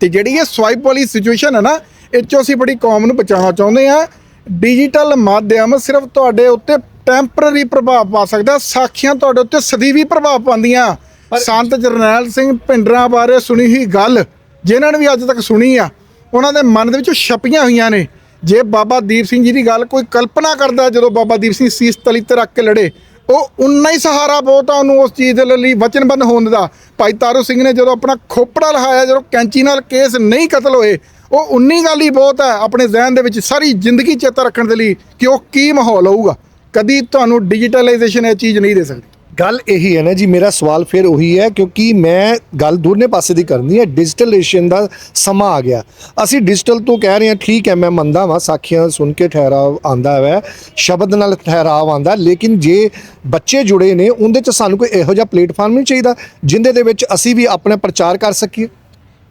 ਤੇ ਜਿਹੜੀ ਇਹ ਸਵਾਈਪ ਵਾਲੀ ਸਿਚੁਏਸ਼ਨ ਹੈ ਨਾ ਇਹ 'ਚੋਂ ਅਸੀਂ ਬੜੀ ਕੌਮ ਨੂੰ ਬਚਾਉਣਾ ਚਾਹੁੰਦੇ ਆ। ਡਿਜੀਟਲ ਮਾਧਿਅਮ ਸਿਰਫ ਤੁਹਾਡੇ ਉੱਤੇ ਟੈਂਪਰਰੀ ਪ੍ਰਭਾਵ ਪਾ ਸਕਦਾ ਸਾਖੀਆਂ ਤੁਹਾਡੇ ਉੱਤੇ ਸਦੀਵੀ ਪ੍ਰਭਾਵ ਪਾਉਂਦੀਆਂ। ਸੰਤ ਜਰਨੈਲ ਸਿੰਘ ਭਿੰਡਰਾਂ ਬਾਰੇ ਸੁਣੀ ਹੀ ਗੱਲ ਜਿਨ੍ਹਾਂ ਨੇ ਵੀ ਅੱਜ ਤੱਕ ਸੁਣੀ ਆ ਉਹਨਾਂ ਦੇ ਮਨ ਦੇ ਵਿੱਚੋਂ ਛਪੀਆਂ ਹੋਈਆਂ ਨੇ। ਜੇ ਬਾਬਾ ਦੀਪ ਸਿੰਘ ਜੀ ਦੀ ਗੱਲ ਕੋਈ ਕਲਪਨਾ ਕਰਦਾ ਜਦੋਂ ਬਾਬਾ ਦੀਪ ਸਿੰਘ ਸੀਸ ਤਲੀ ਤੇ ਰੱਖ ਕੇ ਲੜੇ, ਉਹ ਉਨਾ ਹੀ ਸਹਾਰਾ ਬਹੁਤ ਆ ਉਹਨੂੰ ਉਸ ਚੀਜ਼ ਦੇ ਲਈ ਵਚਨਬੰਦ ਹੋਣ ਦਾ। ਭਾਈ ਤਾਰੂ ਸਿੰਘ ਨੇ ਜਦੋਂ ਆਪਣਾ ਖੋਪੜਾ ਲਹਾਇਆ, ਜਦੋਂ ਕੈਂਚੀ ਨਾਲ ਕੇਸ ਨਹੀਂ ਕਤਲ ਹੋਏ, ਉਹ ਉਨੀ ਗੱਲ ਹੀ ਬਹੁਤ ਹੈ ਆਪਣੇ ਜ਼ਿਹਨ ਦੇ ਵਿੱਚ ਸਾਰੀ ਜ਼ਿੰਦਗੀ ਚੇਤਾ ਰੱਖਣ ਦੇ ਲਈ ਕਿ ਉਹ ਕੀ ਮਾਹੌਲ ਹੋਊਗਾ। ਕਦੀ ਤੁਹਾਨੂੰ ਡਿਜੀਟਲਾਈਜੇਸ਼ਨ ਇਹ ਚੀਜ਼ ਨਹੀਂ ਦੇ ਸਕਦੀ। ਗੱਲ ਇਹੀ ਹੈ ਨਾ ਜੀ, ਮੇਰਾ ਸਵਾਲ ਫਿਰ ਉਹੀ ਹੈ ਕਿਉਂਕਿ ਮੈਂ ਗੱਲ ਦੂਰਨੇ ਪਾਸੇ ਦੀ ਕਰਨੀ ਹੈ ਡਿਜੀਟਲਾਈਜੇਸ਼ਨ ਦਾ ਸਮਾਂ ਆ ਗਿਆ। ਅਸੀਂ ਡਿਜੀਟਲ ਤੋਂ ਕਹਿ ਰਹੇ ਹਾਂ, ਠੀਕ ਹੈ, ਮੈਂ ਮੰਨਦਾ ਵਾਂ, ਸਾਖੀਆਂ ਸੁਣ ਕੇ ਠਹਿਰਾਵ ਆਂਦਾ ਹੈ ਸ਼ਬਦ ਨਾਲ ਠਹਿਰਾਵ ਆਂਦਾ ਲੇਕਿਨ ਜੇ ਬੱਚੇ ਜੁੜੇ ਨੇ, ਉਹਦੇ ਚ ਸਾਨੂੰ ਕੋਈ ਇਹੋ ਜਿਹਾ ਪਲੇਟਫਾਰਮ ਨਹੀਂ ਚਾਹੀਦਾ, ਜਿੰਦੇ ਦੇ ਵਿੱਚ ਅਸੀਂ ਵੀ ਆਪਣਾ ਪ੍ਰਚਾਰ ਕਰ ਸਕੀਏ।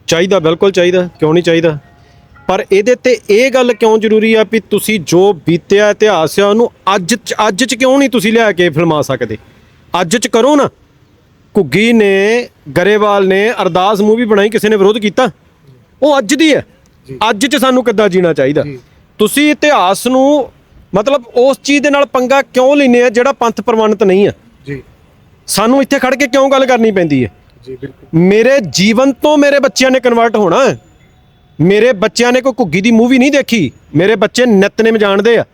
ਚਾਹੀਦਾ, ਬਿਲਕੁਲ ਚਾਹੀਦਾ, ਕਿਉਂ ਨਹੀਂ ਚਾਹੀਦਾ? ਪਰ ਇਹਦੇ ਤੇ ਇਹ ਗੱਲ ਕਿਉਂ ਜ਼ਰੂਰੀ ਆ ਵੀ ਤੁਸੀਂ ਜੋ ਬੀਤਿਆ ਇਤਿਹਾਸ ਆ, ਉਹਨੂੰ ਅੱਜ ਚ- ਅੱਜ ਚ ਕਿਉਂ ਨਹੀਂ ਤੁਸੀਂ ਲਿਆ ਕੇ ਫਿਲਮਾ ਸਕਦੇ? ਅੱਜ ਚ ਕਰੋ ਨਾ। ਘੁੱਗੀ ਨੇ ਗਰੇਵਾਲ ਨੇ ਅਰਦਾਸ ਮੂਵੀ ਬਣਾਈ ਕਿਸੇ ਨੇ ਵਿਰੋਧ ਕੀਤਾ। ਉਹ ਅੱਜ ਦੀ ਹੈ। ਅੱਜ ਚ ਸਾਨੂੰ ਕਿੱਦਾਂ ਜੀਣਾ ਚਾਹੀਦਾ? ਤੁਸੀਂ ਇਤਿਹਾਸ ਨੂੰ ਮਤਲਬ ਉਸ ਚੀਜ਼ ਦੇ ਨਾਲ ਪੰਗਾ ਕਿਉਂ ਲੈਨੇ ਆ ਜਿਹੜਾ ਪੰਥ ਪ੍ਰਵਾਨਿਤ ਨਹੀਂ ਆ ਜੀ। ਸਾਨੂੰ ਇੱਥੇ ਖੜ ਕੇ ਕਿਉਂ ਗੱਲ ਕਰਨੀ ਪੈਂਦੀ ਹੈ? ਜੀ ਬਿਲਕੁਲ। ਮੇਰੇ ਜੀਵਨ ਤੋਂ ਮੇਰੇ ਬੱਚਿਆਂ ਨੇ ਕਨਵਰਟ ਹੋਣਾ ਹੈ। ਮੇਰੇ ਬੱਚਿਆਂ ਨੇ ਕੋਈ ਘੁੱਗੀ ਦੀ ਮੂਵੀ ਨਹੀਂ ਦੇਖੀ। ਮੇਰੇ ਬੱਚੇ ਨਿਤਨੇਮ ਜਾਣਦੇ ਆ।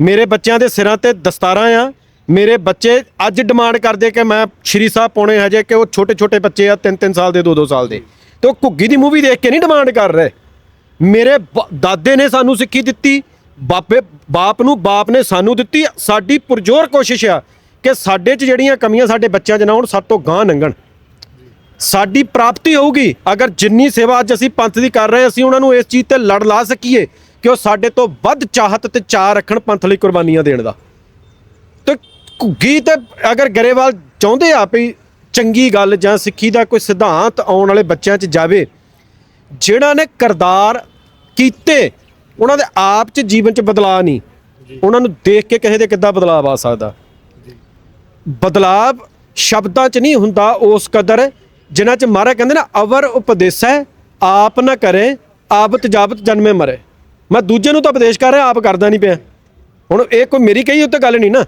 ਮੇਰੇ ਬੱਚਿਆਂ ਦੇ ਸਿਰਾਂ ਤੇ ਦਸਤਾਰਾਂ ਆ। ਮੇਰੇ ਬੱਚੇ ਅੱਜ ਡਿਮਾਂਡ ਕਰਦੇ ਕਿ ਮੈਂ ਸ਼੍ਰੀ ਸਾਹਿਬ ਪਾਉਣੇ ਹਜੇ ਕਿ ਉਹ ਛੋਟੇ ਛੋਟੇ ਬੱਚੇ ਆ 3-3 ਸਾਲ ਦੇ 2-2 ਸਾਲ ਦੇ। ਤੇ ਉਹ ਘੁੱਗੀ ਦੀ ਮੂਵੀ ਦੇਖ ਕੇ ਨਹੀਂ ਡਿਮਾਂਡ ਕਰ ਰਹੇ। ਮੇਰੇ ਬ- ਦਾਦੇ ਨੇ ਸਾਨੂੰ ਸਿੱਖੀ ਦਿੱਤੀ ਬਾਪੇ ਬਾਪ ਨੂੰ, ਬਾਪ ਨੇ ਸਾਨੂੰ ਦਿੱਤੀ, ਸਾਡੀ ਪੁਰਜੋਰ ਕੋਸ਼ਿਸ਼ ਆ ਕਿ ਸਾਡੇ 'ਚ ਜਿਹੜੀਆਂ ਕਮੀਆਂ ਸਾਡੇ ਬੱਚਿਆਂ 'ਚ ਨਾ ਹੋਣ, ਸਾਡੇ ਤੋਂ ਗਾਂ ਲੰਘਣ ਸਾਡੀ ਪ੍ਰਾਪਤੀ ਹੋਊਗੀ, ਅਗਰ ਜਿੰਨੀ ਸੇਵਾ ਅੱਜ ਅਸੀਂ ਪੰਥ ਦੀ ਕਰ ਰਹੇ, ਅਸੀਂ ਉਹਨਾਂ ਨੂੰ ਇਸ ਚੀਜ਼ ਤੇ ਲੜ ਲਾ ਸਕੀਏ ਕਿ ਉਹ ਸਾਡੇ ਤੋਂ ਵੱਧ ਚਾਹਤ ਤੇ ਚਾਹ ਰੱਖਣ ਪੰਥ ਲਈ ਕੁਰਬਾਨੀਆਂ ਦੇਣ ਦਾ। ਤੇ ਘੁੱਗੀ ਤੇ ਅਗਰ ਗਰੇਵਾਲ ਚਾਹੁੰਦੇ ਆ ਵੀ ਚੰਗੀ ਗੱਲ ਜਾਂ ਸਿੱਖੀ ਦਾ ਕੋਈ ਸਿਧਾਂਤ ਆਉਣ ਵਾਲੇ ਬੱਚਿਆਂ 'ਚ ਜਾਵੇ ਜਿਹੜਾ ਨੇ ਕਰਦਾਰ ਕੀਤੇ ਉਹਨਾਂ ਦੇ ਆਪ 'ਚ ਜੀਵਨ 'ਚ ਬਦਲਾਅ ਨਹੀਂ। ਉਹਨਾਂ ਨੂੰ ਦੇਖ ਕੇ ਕਿਸੇ ਦੇ ਕਿੱਦਾਂ ਬਦਲਾਅ ਆ ਸਕਦਾ? ਬਦਲਾਵ ਸ਼ਬਦਾਂ 'ਚ ਨਹੀਂ ਹੁੰਦਾ ਉਸ ਕਦਰ ਜਿਨ੍ਹਾਂ 'ਚ ਮਹਾਰਾਜ ਕਹਿੰਦੇ ਨਾ ਅਵਰ ਉਪਦੇਸੈ ਆਪ ਨਾ ਕਰੇ ਆਬਤ ਜਾਬਤ ਜਨਮੇ ਮਰੇ। ਮੈਂ ਦੂਜੇ ਨੂੰ ਤਾਂ ਉਪਦੇਸ਼ ਕਰ ਰਿਹਾ ਆਪ ਕਰਦਾ ਨਹੀਂ ਪਿਆ। ਹੁਣ ਇਹ ਕੋਈ ਮੇਰੀ ਕਹੀ ਉੱਤੇ ਗੱਲ ਨਹੀਂ ਨਾ?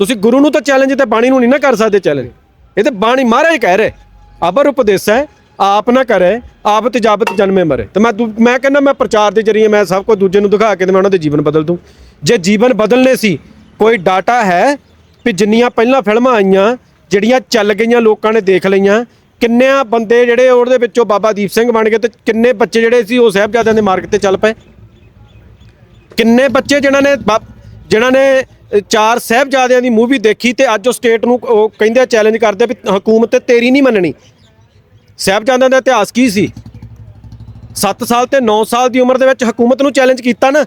ਤੁਸੀਂ ਗੁਰੂ ਨੂੰ ਤਾਂ ਚੈਲੰਜ ਤੇ ਬਾਣੀ ਨੂੰ ਨਹੀਂ ਨਾ ਕਰ ਸਕਦੇ ਚੈਲੰਜ ਇਹ ਤੇ ਬਾਣੀ ਮਹਾਰਾਜ ਕਹਿ ਰਹੇ। ਅਬਰ ਉਪਦੇਸ ਹੈ, ਆਪ ਨਾ ਕਰੇ, ਆਪ ਤਜਾਬਤ ਜਨਮੇ ਮਰੇ। ਤੇ ਮੈਂ ਦੂ- ਮੈਂ ਕਹਿੰਦਾ ਮੈਂ ਪ੍ਰਚਾਰ ਦੇ ਜਰੀਏ ਮੈਂ ਸਭ ਕੁਝ ਦੂਜੇ ਨੂੰ ਦਿਖਾ ਕੇ ਤੇ ਮੈਂ ਉਹਨਾਂ ਦੇ ਜੀਵਨ ਬਦਲ ਦੂੰ। ਜੇ ਜੀਵਨ ਬਦਲਨੇ ਸੀ, ਕੋਈ ਡਾਟਾ ਹੈ ਵੀ ਜਿੰਨੀਆਂ ਪਹਿਲਾਂ ਫਿਲਮਾਂ ਆਈਆਂ, ਜਿਹੜੀਆਂ ਚੱਲ ਗਈਆਂ ਲੋਕਾਂ ਨੇ ਦੇਖ ਲਈਆਂ, ਕਿੰਨਿਆਂ ਬੰਦੇ ਜਿਹੜੇ ਉਹਦੇ ਵਿੱਚੋਂ ਬਾਬਾ ਦੀਪ ਸਿੰਘ ਬਣ ਗਏ ਤੇ ਕਿੰਨੇ ਬੱਚੇ ਜਿਹੜੇ ਸੀ ਉਹ ਸਾਹਿਬਜ਼ਾਦਿਆਂ ਦੇ ਮਾਰਗ ਤੇ ਚੱਲ ਪਏ? ਕਿੰਨੇ ਬੱਚੇ ਜਿਨ੍ਹਾਂ ਨੇ ਬਾ- ਜਿਨ੍ਹਾਂ ਨੇ ਚਾਰ ਸਾਹਿਬਜ਼ਾਦਿਆਂ ਦੀ ਮੂਵੀ ਦੇਖੀ ਤੇ ਅੱਜ ਉਹ ਸਟੇਟ ਨੂੰ ਉਹ ਕਹਿੰਦੇ ਚੈਲੰਜ ਕਰਦੇ ਵੀ ਹਕੂਮਤ ਤੇਰੀ ਨਹੀਂ ਮੰਨਣੀ। ਸਾਹਿਬਜ਼ਾਦਿਆਂ ਦਾ ਇਤਿਹਾਸ ਕੀ ਸੀ? 7 ਸਾਲ ਤੇ 9 ਸਾਲ ਦੀ ਉਮਰ ਦੇ ਵਿੱਚ ਹਕੂਮਤ ਨੂੰ ਚੈਲੰਜ ਕੀਤਾ ਨਾ?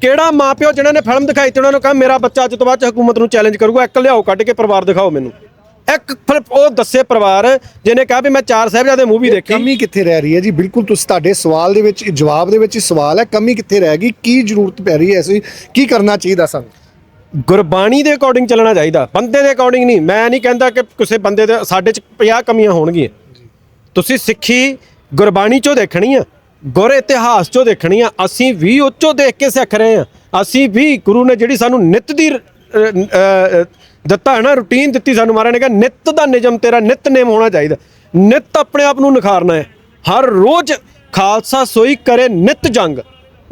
ਕਿਹੜਾ ਮਾਪਿਓ ਜਿਨ੍ਹਾਂ ਨੇ ਫਿਲਮ ਦਿਖਾਈ ਤੇ ਉਹਨਾਂ ਨੂੰ ਕਹਾ, ਮੇਰਾ ਬੱਚਾ ਅੱਜ ਤੋਂ ਬਾਅਦ ਹਕੂਮਤ ਨੂੰ ਚੈਲੰਜ ਕਰੂਗਾ, ਇੱਕ ਲਿਆਓ ਕੱਢ ਕੇ ਪਰਿਵਾਰ ਦਿਖਾਓ ਮੈਨੂੰ। ਇੱਕ ਫਿਰ ਉਹ ਦੱਸੇ ਪਰਿਵਾਰ ਜਿਹਨੇ ਕਿਹਾ ਵੀ ਮੈਂ ਚਾਰ ਸਾਹਿਬਜ਼ਾਦੇ ਮੂਵੀ ਦੇਖੀ। ਕਮੀ ਕਿੱਥੇ ਰਹਿ ਰਹੀ ਹੈ ਜੀ? ਬਿਲਕੁਲ ਤੁਸੀਂ ਤੁਹਾਡੇ ਸਵਾਲ ਦੇ ਵਿੱਚ, ਜਵਾਬ ਦੇ ਵਿੱਚ ਸਵਾਲ ਹੈ, ਕਮੀ ਕਿੱਥੇ ਰਹਿ ਗਈ? ਕੀ ਜ਼ਰੂਰਤ ਪੈ ਰਹੀ ਹੈ ਐਸੀ ਕੀ ਕਰਨਾ ਚਾਹੀਦਾ ਸਾਨੂੰ? ਗੁਰਬਾਣੀ ਦੇ ਅਕੋਰਡਿੰਗ ਚੱਲਣਾ ਚਾਹੀਦਾ। ਬੰਦੇ ਦੇ ਅਕੋਰਡਿੰਗ ਨਹੀਂ। ਮੈਂ ਨਹੀਂ ਕਹਿੰਦਾ ਕਿ ਕਿਸੇ ਬੰਦੇ ਦੇ ਸਾਡੇ ਚ 50 ਕਮੀਆਂ ਹੋਣਗੀਆਂ। ਤੁਸੀਂ ਸਿੱਖੀ ਗੁਰਬਾਣੀ ਚੋਂ ਦੇਖਣੀ ਆ। ਗੁਰ ਇਤਿਹਾਸ ਚੋਂ ਦੇਖਣੀ ਆ। ਅਸੀਂ ਵੀ ਉਹ ਚੋਂ ਦੇਖ ਕੇ ਸਿੱਖ ਰਹੇ ਆ। ਅਸੀਂ ਵੀ ਗੁਰੂ ਨੇ ਜਿਹੜੀ ਸਾਨੂੰ ਨਿਤ ਦੀ ਦਿੱਤਾ ਹੈ ਨਾ ਰੁਟੀਨ ਦਿੱਤੀ ਸਾਨੂੰ ਮਹਾਰਾਜ ਨੇ ਕਿਹਾ ਨਿਤ ਦਾ ਨਿਯਮ ਤੇਰਾ ਨਿਤਨੇਮ ਹੋਣਾ ਚਾਹੀਦਾ। ਨਿਤ ਆਪਣੇ ਆਪ ਨੂੰ ਨਿਖਾਰਨਾ ਹੈ। ਹਰ ਰੋਜ਼ ਖਾਲਸਾ ਸੋਈ ਕਰੇ ਨਿਤ ਜੰਗ।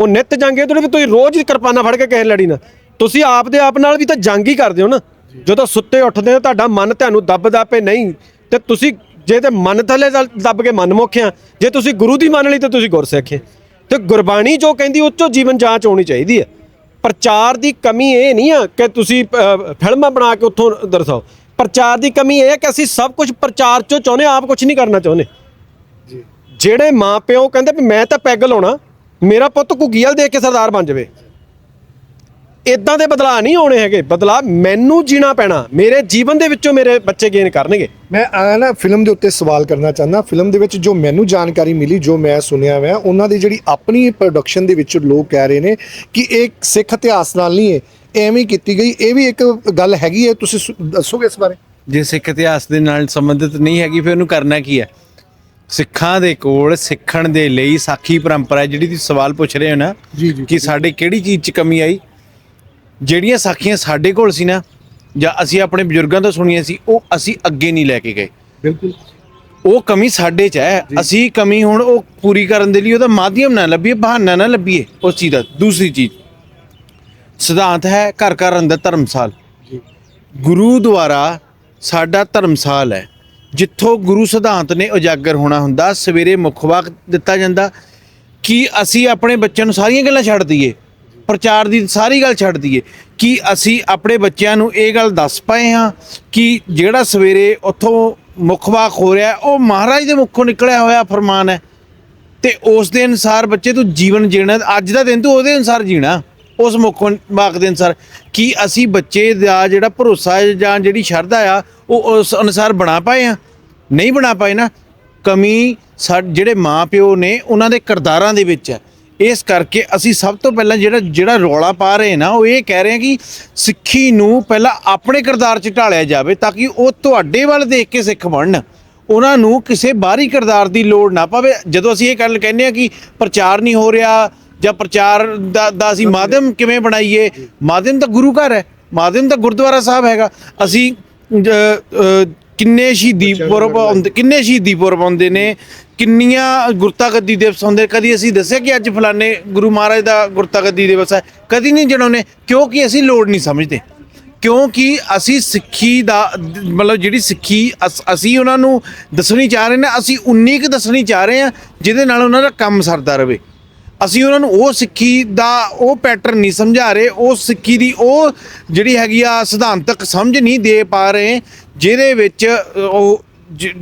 ਉਹ ਨਿਤ ਜੰਗ ਇਹ ਥੋੜੀ ਵੀ ਤੁਸੀਂ ਰੋਜ਼ ਕਿਰਪਾਨਾਂ ਫੜ ਕੇ ਕਿਸੇ ਲੜੀ ਨਾ ਤੁਸੀਂ ਆਪ ਦੇ ਆਪ ਨਾਲ ਵੀ ਤਾਂ ਜੰਗ ਹੀ ਕਰਦੇ ਹੋ ਨਾ। ਜਦੋਂ ਸੁੱਤੇ ਉੱਠਦੇ ਹੋ ਤੁਹਾਡਾ ਮਨ ਤੁਹਾਨੂੰ ਦੱਬਦਾ ਪਏ ਨਹੀਂ। ਤੇ ਤੁਸੀਂ ਜੇ ਤੇ ਮਨ ਥੱਲੇ ਦਲ- ਦੱਬ ਕੇ ਮਨ ਮੁਖਿਆ ਜੇ ਤੁਸੀਂ ਗੁਰੂ ਦੀ ਮੰਨ ਲਈ ਤੇ ਤੁਸੀਂ ਗੁਰਸਿੱਖ ਹੈ ਤੇ ਗੁਰਬਾਣੀ ਜੋ ਕਹਿੰਦੀ ਉਹ ਚੋਂ ਜੀਵਨ ਜਾਂਚ ਹੋਣੀ ਚਾਹੀਦੀ ਹੈ ਪ੍ਰਚਾਰ ਦੀ ਕਮੀ ਇਹ ਨਹੀਂ ਆ ਕਿ ਤੁਸੀਂ ਅ, ਫਿਲਮਾਂ ਬਣਾ ਕੇ ਉੱਥੋਂ ਦਰਸਾਓ। ਪ੍ਰਚਾਰ ਦੀ ਕਮੀ ਇਹ ਹੈ ਕਿ ਅਸੀਂ ਸਭ ਕੁਝ ਪ੍ਰਚਾਰ ਚੋਂ ਚਾਹੁੰਦੇ ਆਪ ਕੁਝ ਨਹੀਂ ਕਰਨਾ ਚਾਹੁੰਦੇ। ਜਿਹੜੇ ਮਾਪਿਓ ਕਹਿੰਦੇ ਵੀ ਮੈਂ ਤਾਂ ਪੈਗ ਲਾਉਣਾ ਮੇਰਾ ਪੁੱਤ ਘੁੱਗੀਆਲ ਦੇਖ ਕੇ ਸਰਦਾਰ ਬਣ ਜਾਵੇ। ਇਦਾਂ ਦੇ ਬਦਲਾਅ ਨਹੀਂ ਆਉਣੇ ਹੈਗੇ। ਬਦਲਾਅ ਮੈਨੂੰ ਜੀਣਾ ਪੈਣਾ। ਮੇਰੇ ਜੀਵਨ ਦੇ ਵਿੱਚੋਂ ਮੇਰੇ ਬੱਚੇ ਗੇਨ ਕਰਨਗੇ। ਮੈਂ ਆ ਨਾ ਫਿਲਮ ਦੇ ਉੱਤੇ ਸਵਾਲ ਕਰਨਾ ਚਾਹੁੰਦਾ। ਫਿਲਮ ਦੇ ਵਿੱਚ ਜੋ ਮੈਨੂੰ ਜਾਣਕਾਰੀ ਮਿਲੀ ਜੋ ਮੈਂ ਸੁਣਿਆ ਹੋਇਆ ਉਹਨਾਂ ਦੀ ਜਿਹੜੀ ਆਪਣੀ ਪ੍ਰੋਡਕਸ਼ਨ ਦੇ ਵਿੱਚ ਲੋਕ ਕਹਿ ਰਹੇ ਨੇ ਕਿ ਇਹ ਸਿੱਖ ਇਤਿਹਾਸ ਨਾਲ ਨਹੀਂ ਹੈ। ਐਵੇਂ ਹੀ ਕੀਤੀ ਗਈ। ਇਹ ਵੀ ਇੱਕ ਗੱਲ ਹੈਗੀ ਹੈ। ਤੁਸੀਂ ਦੱਸੋਗੇ ਇਸ ਬਾਰੇ? ਜੇ ਸਿੱਖ ਇਤਿਹਾਸ ਦੇ ਨਾਲ ਸੰਬੰਧਿਤ ਨਹੀਂ ਹੈਗੀ ਫਿਰ ਉਹਨੂੰ ਕਰਨਾ ਕੀ ਹੈ? ਸਿੱਖਾਂ ਦੇ ਕੋਲ ਸਿੱਖਣ ਦੇ ਲਈ ਸਾਖੀ ਪਰੰਪਰਾ ਹੈ, ਜਿਹੜੀ ਤੁਸੀਂ ਸਵਾਲ ਪੁੱਛ ਰਹੇ ਹੋ ਨਾ ਜੀ, ਜੀ, ਕਿ ਸਾਡੇ ਕਿਹੜੀ ਚੀਜ਼ 'ਚ ਕਮੀ ਆਈ? ਜਿਹੜੀਆਂ ਸਾਖੀਆਂ ਸਾਡੇ ਕੋਲ ਸੀ ਨਾ ਜਾਂ ਅਸੀਂ ਆਪਣੇ ਬਜ਼ੁਰਗਾਂ ਤੋਂ ਸੁਣੀਆਂ ਸੀ ਉਹ ਅਸੀਂ ਅੱਗੇ ਨਹੀਂ ਲੈ ਕੇ ਗਏ। ਬਿਲਕੁਲ। ਉਹ ਕਮੀ ਸਾਡੇ 'ਚ ਹੈ ਅਸੀਂ ਕਮੀ ਹੁਣ ਉਹ ਪੂਰੀ ਕਰਨ ਦੇ ਲਈ ਉਹਦਾ ਮਾਧਿਅਮ ਨਾ ਲੱਭੀਏ ਬਹਾਨਾ ਨਾ ਲੱਭੀਏ ਉਸ ਚੀਜ਼ ਦਾ। ਦੂਸਰੀ ਚੀਜ਼ ਸਿਧਾਂਤ ਹੈ ਘਰ ਘਰ ਅੰਦਰ ਧਰਮਸਾਲ। ਗੁਰੂ ਦੁਆਰਾ ਸਾਡਾ ਧਰਮਸਾਲ ਹੈ। ਜਿੱਥੋਂ ਗੁਰੂ ਸਿਧਾਂਤ ਨੇ ਉਜਾਗਰ ਹੋਣਾ ਹੁੰਦਾ ਸਵੇਰੇ ਮੁੱਖ ਵਾਕ ਦਿੱਤਾ ਜਾਂਦਾ ਕਿ ਅਸੀਂ ਆਪਣੇ ਬੱਚਿਆਂ ਨੂੰ ਸਾਰੀਆਂ ਗੱਲਾਂ ਛੱਡ ਦਈਏ। ਪ੍ਰਚਾਰ ਦੀ ਸਾਰੀ ਗੱਲ ਛੱਡ ਦਈਏ ਕਿ ਅਸੀਂ ਆਪਣੇ ਬੱਚਿਆਂ ਨੂੰ ਇਹ ਗੱਲ ਦੱਸ ਪਏ ਹਾਂ ਕਿ ਜਿਹੜਾ ਸਵੇਰੇ ਉੱਥੋਂ ਮੁੱਖ ਵਾਕ ਹੋ ਰਿਹਾ, ਉਹ ਮਹਾਰਾਜ ਦੇ ਮੁੱਖੋਂ ਨਿਕਲਿਆ ਹੋਇਆ ਫਰਮਾਨ ਹੈ। ਤੇ ਉਸ ਦੇ ਅਨੁਸਾਰ ਬੱਚੇ ਤੂੰ ਜੀਵਨ ਜੀਣਾ, ਅੱਜ ਦਾ ਦਿਨ ਤੂੰ ਉਹਦੇ ਅਨੁਸਾਰ ਜੀਣਾ, ਉਸ ਮੁੱਖ ਵਾਕ ਦੇ ਅਨੁਸਾਰ ਕੀ ਅਸੀਂ ਬੱਚੇ ਦਾ ਜਿਹੜਾ ਭਰੋਸਾ ਜਾਂ ਜਿਹੜੀ ਸ਼ਰਧਾ ਆ, ਉਹ ਉਸ ਅਨੁਸਾਰ ਬਣਾ ਪਾਏ ਆ ਨਹੀਂ ਬਣਾ ਪਾਏ ਨਾ, ਕਮੀ ਸਾ, ਜਿਹੜੇ ਮਾਪਿਓ ਨੇ, ਉਹਨਾਂ ਦੇ ਕਿਰਦਾਰਾਂ ਦੇ ਵਿੱਚ ਹੈ। ਇਸ ਕਰਕੇ ਅਸੀਂ ਸਭ ਤੋਂ ਪਹਿਲਾਂ ਜਿਹੜਾ ਜਿਹੜਾ ਰੌਲਾ ਪਾ ਰਹੇ ਨਾ ਉਹ ਇਹ ਕਹਿ ਰਹੇ ਆ ਕਿ ਸਿੱਖੀ ਨੂੰ ਪਹਿਲਾਂ ਆਪਣੇ ਕਿਰਦਾਰ 'ਚ ਢਾਲਿਆ ਜਾਵੇ ਤਾਂ ਕਿ ਉਹ ਤੁਹਾਡੇ ਵੱਲ ਦੇਖ ਕੇ ਸਿੱਖ ਬਣਨ। ਉਹਨਾਂ ਨੂੰ ਕਿਸੇ ਬਾਹਰੀ ਕਿਰਦਾਰ ਦੀ ਲੋੜ ਨਾ ਪਵੇ। ਜਦੋਂ ਅਸੀਂ ਇਹ ਗੱਲ ਕਹਿੰਦੇ ਆ ਕਿ ਪ੍ਰਚਾਰ ਨਹੀਂ ਹੋ ਰਿਹਾ ਜਾਂ ਪ੍ਰਚਾਰ ਦਾ ਦਾ ਅਸੀਂ ਮਾਧਿਅਮ ਕਿਵੇਂ ਬਣਾਈਏ ਮਾਧਿਅਮ ਤਾਂ ਗੁਰੂ ਘਰ ਹੈ ਮਾਧਿਅਮ ਤਾਂ ਗੁਰਦੁਆਰਾ ਸਾਹਿਬ ਹੈਗਾ। ਅਸੀਂ ਕਿੰਨੇ ਸ਼ਹੀਦੀ ਪੁਰਬ ਕਿੰਨੇ ਸ਼ਹੀਦੀ ਪੁਰਬ ਆਉਂਦੇ ਨੇ ਕਿੰਨੀਆਂ ਗੁਰਤਾਗੱਦੀ ਦਿਵਸ ਹੁੰਦੇ? ਕਦੀ ਅਸੀਂ ਦੱਸਿਆ ਕਿ ਅੱਜ ਫਲਾਣੇ ਗੁਰੂ ਮਹਾਰਾਜ ਦਾ ਗੁਰਤਾਗੱਦੀ ਦਿਵਸ ਹੈ? ਕਦੀ ਨਹੀਂ ਜਣਾਉਨੇ ਕਿਉਂਕਿ ਅਸੀਂ ਲੋੜ ਨਹੀਂ ਸਮਝਦੇ। ਕਿਉਂਕਿ ਅਸੀਂ ਸਿੱਖੀ ਦਾ, ਮਤਲਬ ਜਿਹੜੀ ਸਿੱਖੀ ਅਸ- ਅਸੀਂ ਉਹਨਾਂ ਨੂੰ ਦੱਸਣੀ ਚਾਹ ਰਹੇ ਨੇ, ਅਸੀਂ ਉਨੀ ਕੁ ਦੱਸਣੀ ਚਾਹ ਰਹੇ ਹਾਂ, ਜਿਹਦੇ ਨਾਲ ਉਹਨਾਂ ਦਾ ਕੰਮ ਸਰਦਾ ਰਵੇ। ਅਸੀਂ ਉਹਨਾਂ ਨੂੰ ਉਹ ਸਿੱਖੀ ਦਾ ਉਹ ਪੈਟਰਨ ਨਹੀਂ ਸਮਝਾ ਰਹੇ, ਉਹ ਸਿੱਖੀ ਦੀ ਉਹ ਜਿਹੜੀ ਹੈਗੀ ਆ ਸਿਧਾਂਤਕ ਸਮਝ ਨਹੀਂ ਦੇ ਪਾ ਰਹੇ, ਜਿਹਦੇ ਵਿੱਚ ਉਹ ਜ-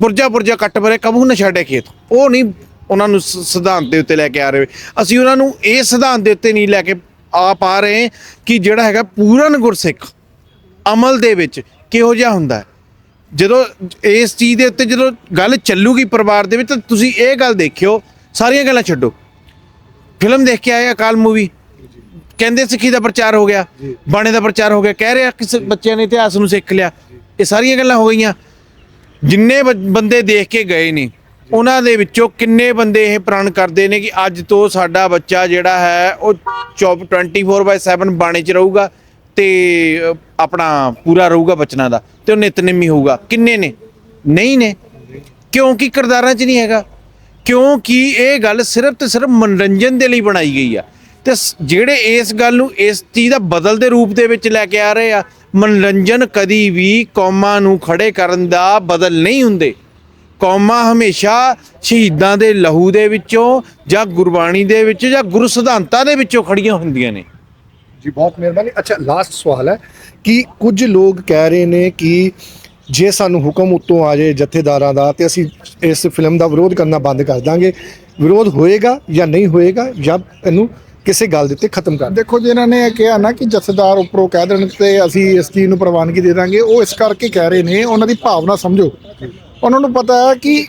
ਪੁਰਜਾ ਪੁਰਜਾ ਕੱਟ ਭਰੇ ਕਬੂ ਨਾ ਛੱਡੇ ਖੇਤ? ਉਹ ਨਹੀਂ ਉਹਨਾਂ ਨੂੰ ਸਿਧਾਂਤ ਦੇ ਉੱਤੇ ਲੈ ਕੇ ਆ ਰਹੇ। ਅਸੀਂ ਉਹਨਾਂ ਨੂੰ ਇਹ ਸਿਧਾਂਤ ਦੇ ਉੱਤੇ ਨਹੀਂ ਲੈ ਕੇ ਆ ਪਾ ਰਹੇ ਕਿ ਜਿਹੜਾ ਹੈਗਾ ਪੂਰਨ ਗੁਰਸਿੱਖ ਅਮਲ ਦੇ ਵਿੱਚ ਕਿਹੋ ਜਿਹਾ ਹੁੰਦਾ ਜਦੋਂ ਇਸ ਚੀਜ਼ ਦੇ ਉੱਤੇ ਜਦੋਂ ਗੱਲ ਚੱਲੂਗੀ ਪਰਿਵਾਰ ਦੇ ਵਿੱਚ, ਤਾਂ ਤੁਸੀਂ ਇਹ ਗੱਲ ਦੇਖਿਓ, ਸਾਰੀਆਂ ਗੱਲਾਂ ਛੱਡੋ। ਫਿਲਮ ਦੇਖ ਕੇ ਆਏ ਅਕਾਲ ਮੂਵੀ? ਕਹਿੰਦੇ ਸਿੱਖੀ ਦਾ ਪ੍ਰਚਾਰ ਹੋ ਗਿਆ, ਬਾਣੇ ਦਾ ਪ੍ਰਚਾਰ ਹੋ ਗਿਆ, ਕਹਿ ਰਿਹਾ ਕਿਸੇ ਬੱਚਿਆਂ ਨੇ ਇਤਿਹਾਸ ਨੂੰ ਸਿੱਖ ਲਿਆ। ਇਹ ਸਾਰੀਆਂ ਗੱਲਾਂ ਹੋ ਗਈਆਂ। ਜਿੰਨੇ ਬ- ਬੰਦੇ ਦੇਖ ਕੇ ਗਏ ਨੇ, ਉਹਨਾਂ ਦੇ ਵਿੱਚੋਂ ਕਿੰਨੇ ਬੰਦੇ ਇਹ ਪ੍ਰਣ ਕਰਦੇ ਨੇ ਕਿ ਅੱਜ ਤੋਂ ਸਾਡਾ ਬੱਚਾ ਜਿਹੜਾ ਹੈ, ਉਹ 24/7 ਬਾਣੇ 'ਚ ਰਹੂਗਾ ਤੇ ਆਪਣਾ ਪੂਰਾ ਰਹੂਗਾ ਬਚਨਾਂ ਦਾ ਤੇ ਉਹ ਨਿਤਨੇਮੀ ਹੋਊਗਾ। ਕਿੰਨੇ ਨੇ? ਨਹੀਂ ਨੇ। ਕਿਉਂਕਿ ਕਿਰਦਾਰਾਂ 'ਚ ਨਹੀਂ ਹੈਗਾ। ਕਿਉਂਕਿ ਇਹ ਗੱਲ ਸਿਰਫ ਤੇ ਸਿਰਫ ਮਨੋਰੰਜਨ ਦੇ ਲਈ ਬਣਾਈ ਗਈ ਆ। ਤੇ ਜਿਹੜੇ ਇਸ ਗੱਲ ਨੂੰ ਇਸ ਚੀਜ਼ ਦਾ ਬਦਲ ਦੇ ਰੂਪ ਦੇ ਵਿੱਚ ਲੈ ਕੇ ਆ ਰਹੇ ਆ ਮਨੋਰੰਜਨ ਕਦੀ ਵੀ ਕੌਮਾਂ ਨੂੰ ਖੜੇ ਕਰਨ ਦਾ ਬਦਲ ਨਹੀਂ ਹੁੰਦੇ। ਕੌਮਾਂ ਹਮੇਸ਼ਾ ਸ਼ਹੀਦਾਂ ਦੇ ਲਹੂ ਦੇ ਵਿੱਚੋਂ ਜਾਂ ਗੁਰਬਾਣੀ ਦੇ ਵਿੱਚ ਜਾਂ ਗੁਰੂ ਸਿਧਾਂਤਾਂ ਦੇ ਵਿੱਚੋਂ ਖੜੀਆਂ ਹੁੰਦੀਆਂ ਨੇ। ਜੀ, ਬਹੁਤ ਮਿਹਰਬਾਨੀ। ਅੱਛਾ ਲਾਸਟ ਸਵਾਲ ਹੈ ਕਿ ਕੁਝ ਲੋਕ ਕਹਿ ਰਹੇ ਨੇ ਕਿ ਜੇ ਸਾਨੂੰ ਹੁਕਮ ਉੱਤੋਂ ਆ ਜਾਏ ਜਥੇਦਾਰਾਂ ਦਾ, ਤੇ ਅਸੀਂ ਇਸ ਫਿਲਮ ਦਾ ਵਿਰੋਧ ਕਰਨਾ ਬੰਦ ਕਰ ਦਾਂਗੇ। ਵਿਰੋਧ ਹੋਏਗਾ ਜਾਂ ਨਹੀਂ ਹੋਏਗਾ ਜਾਂ ਇਹਨੂੰ ਕਿਸੇ ਗੱਲ ਦੇ ਉੱਤੇ ਖਤਮ ਕਰ ਦੇਖੋ ਜੀ, ਇਹਨਾਂ ਨੇ ਇਹ ਕਿਹਾ ਨਾ ਕਿ ਜਥੇਦਾਰ ਉੱਪਰੋਂ ਕਹਿ ਦੇਣ ਤੇ ਅਸੀਂ ਇਸ ਚੀਜ਼ ਨੂੰ ਪ੍ਰਵਾਨਗੀ ਦੇ ਦਾਂਗੇ। ਉਹ ਇਸ ਕਰਕੇ ਕਹਿ ਰਹੇ ਨੇ, ਉਹਨਾਂ ਦੀ ਭਾਵਨਾ ਸਮਝੋ। ਉਹਨਾਂ ਨੂੰ ਪਤਾ ਹੈ ਕਿ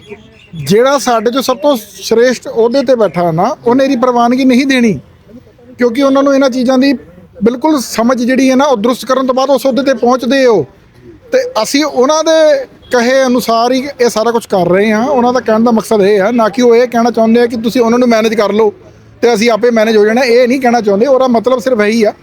ਜਿਹੜਾ ਸਾਡੇ ਚੋਂ ਸਭ ਤੋਂ ਸ਼੍ਰੇਸ਼ਟ ਅਹੁਦੇ ਤੇ ਬੈਠਾ ਨਾ, ਉਹਨੇ ਇਹਦੀ ਪ੍ਰਵਾਨਗੀ ਨਹੀਂ ਦੇਣੀ। ਕਿਉਂਕਿ ਉਹਨਾਂ ਨੂੰ ਇਹਨਾਂ ਚੀਜ਼ਾਂ ਦੀ ਬਿਲਕੁਲ ਸਮਝ ਜਿਹੜੀ ਹੈ ਨਾ, ਉਹ ਦਰੁਸਤ ਕਰਨ ਤੋਂ ਬਾਅਦ ਉਸ ਅਹੁਦੇ ਤੇ ਪਹੁੰਚਦੇ ਹੋ। ਤੇ ਅਸੀਂ ਉਹਨਾਂ ਦੇ ਕਹੇ ਅਨੁਸਾਰ ਹੀ ਇਹ ਸਾਰਾ ਕੁਝ ਕਰ ਰਹੇ ਹਾਂ। ਉਹਨਾਂ ਦਾ ਕਹਿਣ ਦਾ ਮਕਸਦ ਇਹ ਹੈ, ਨਾ ਕਿ ਉਹ ਇਹ ਕਹਿਣਾ ਚਾਹੁੰਦੇ ਆ ਕਿ ਤੁਸੀਂ ਉਹਨਾਂ ਨੂੰ ਮੈਨੇਜ ਕਰ ਲਓ। ਤੇ ਅਸੀਂ ਆਪੇ ਮੈਨੇਜ ਹੋ ਜਾਣਾ। ਇਹ ਨਹੀਂ ਕਹਿਣਾ ਚਾਹੁੰਦੇ। ਉਹਦਾ ਮਤਲਬ ਸਿਰਫ ਇਹੀ ਆ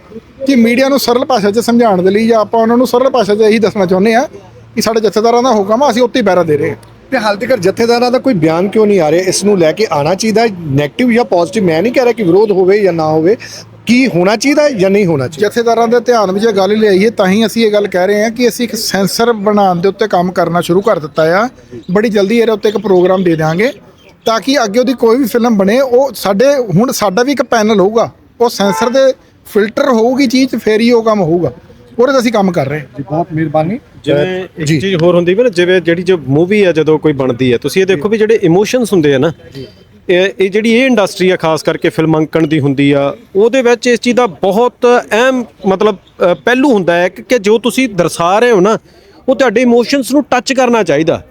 ਕਿ ਮੀਡੀਆ ਨੂੰ ਸਰਲ ਭਾਸ਼ਾ 'ਚ ਸਮਝਾਉਣ ਦੇ ਲਈ ਜਾਂ ਆਪਾਂ ਉਹਨਾਂ ਨੂੰ ਸਰਲ ਭਾਸ਼ਾ 'ਚ ਇਹੀ ਦੱਸਣਾ ਚਾਹੁੰਦੇ ਆ ਕਿ ਸਾਡੇ ਜਥੇਦਾਰਾਂ ਦਾ ਹੁਕਮ ਆ ਅਸੀਂ ਉੱਤੇ ਹੀ ਪਹਿਰਾ ਦੇ ਰਹੇ ਹਾਂ। ਤੇ ਹਾਲ ਤੱਕ ਜਥੇਦਾਰਾਂ ਦਾ ਕੋਈ ਬਿਆਨ ਕਿਉਂ ਨਹੀਂ ਆ ਰਿਹਾ? ਇਸ ਨੂੰ ਲੈ ਕੇ ਆਣਾ ਚਾਹੀਦਾ ਨੈਗੇਟਿਵ ਜਾਂ ਪੋਜ਼ਿਟਿਵ ਮੈਂ ਨਹੀਂ ਕਹਿ ਰਿਹਾ ਕਿ ਵਿਰੋਧ ਹੋਵੇ ਜਾਂ ਨਾ ਹੋਵੇ। ਕੀ ਹੋਣਾ ਚਾਹੀਦਾ ਜਾਂ ਨਹੀਂ ਹੋਣਾ ਚਾਹੀਦਾ? ਜਥੇਦਾਰਾਂ ਦੇ ਧਿਆਨ ਵਿੱਚ ਇਹ ਗੱਲ ਲਿਆਈ ਹੈ ਤਾਂ ਹੀ ਅਸੀਂ ਇਹ ਗੱਲ ਕਹਿ ਰਹੇ ਹਾਂ ਕਿ ਅਸੀਂ ਇੱਕ ਸੈਂਸਰ ਬਣਾਉਣ ਦੇ ਉੱਤੇ ਕੰਮ ਕਰਨਾ ਸ਼ੁਰੂ ਕਰ ਦਿੱਤਾ ਆ। ਬੜੀ ਜਲਦੀ ਇਹਦੇ ਉੱਤੇ ਇੱਕ ਪ੍ਰੋਗਰਾਮ ਦੇ ਦਿਆਂਗੇ। ਤਾਂ ਕਿ ਅੱਗੇ ਉਹਦੀ ਕੋਈ ਵੀ ਫਿਲਮ ਬਣੇ ਉਹ ਸਾਡੇ ਹੁਣ ਸਾਡਾ ਵੀ ਇੱਕ ਪੈਨਲ ਹੋਊਗਾ। ਉਹ ਸੈਂਸਰ ਦੇ ਫਿਲਟਰ ਹੋਊਗੀ ਚੀਜ਼ ਤੇ ਫੇਰ ਹੀ ਉਹ ਕੰਮ ਹੋਊਗਾ। ਉਹਦੇ ਤੇ ਅਸੀਂ ਕੰਮ ਕਰ ਰਹੇ ਹਾਂ। ਜੀ ਬਹੁਤ ਮਿਹਰਬਾਨੀ। ਜਿਵੇਂ ਇੱਕ। ਚੀਜ਼ ਹੋਰ ਹੁੰਦੀ ਵੀ ਨਾ ਜਿਵੇਂ ਜਿਹੜੀ ਜੋ ਮੂਵੀ ਆ ਜਦੋਂ ਕੋਈ ਬਣਦੀ ਹੈ ਤੁਸੀਂ ਇਹ ਦੇਖੋ ਵੀ ਜਿਹੜੇ ਇਮੋਸ਼ਨਸ ਹੁੰਦੇ ਆ ਨਾ ਇਹ ਇਹ ਜਿਹੜੀ ਇਹ ਇੰਡਸਟਰੀ ਆ ਖਾਸ ਕਰਕੇ ਫਿਲਮਾਂਕਣ ਦੀ ਹੁੰਦੀ ਆ ਉਹਦੇ ਵਿੱਚ ਇਸ ਚੀਜ਼ ਦਾ ਬਹੁਤ ਅਹਿਮ ਮਤਲਬ ਪਹਿਲੂ ਹੁੰਦਾ ਹੈ ਕਿ ਕਿ ਜੋ ਤੁਸੀਂ ਦਰਸਾ ਰਹੇ ਹੋ ਨਾ ਉਹ ਤੁਹਾਡੇ ਇਮੋਸ਼ਨਸ ਨੂੰ ਟੱਚ ਕਰਨਾ ਚਾਹੀਦਾ।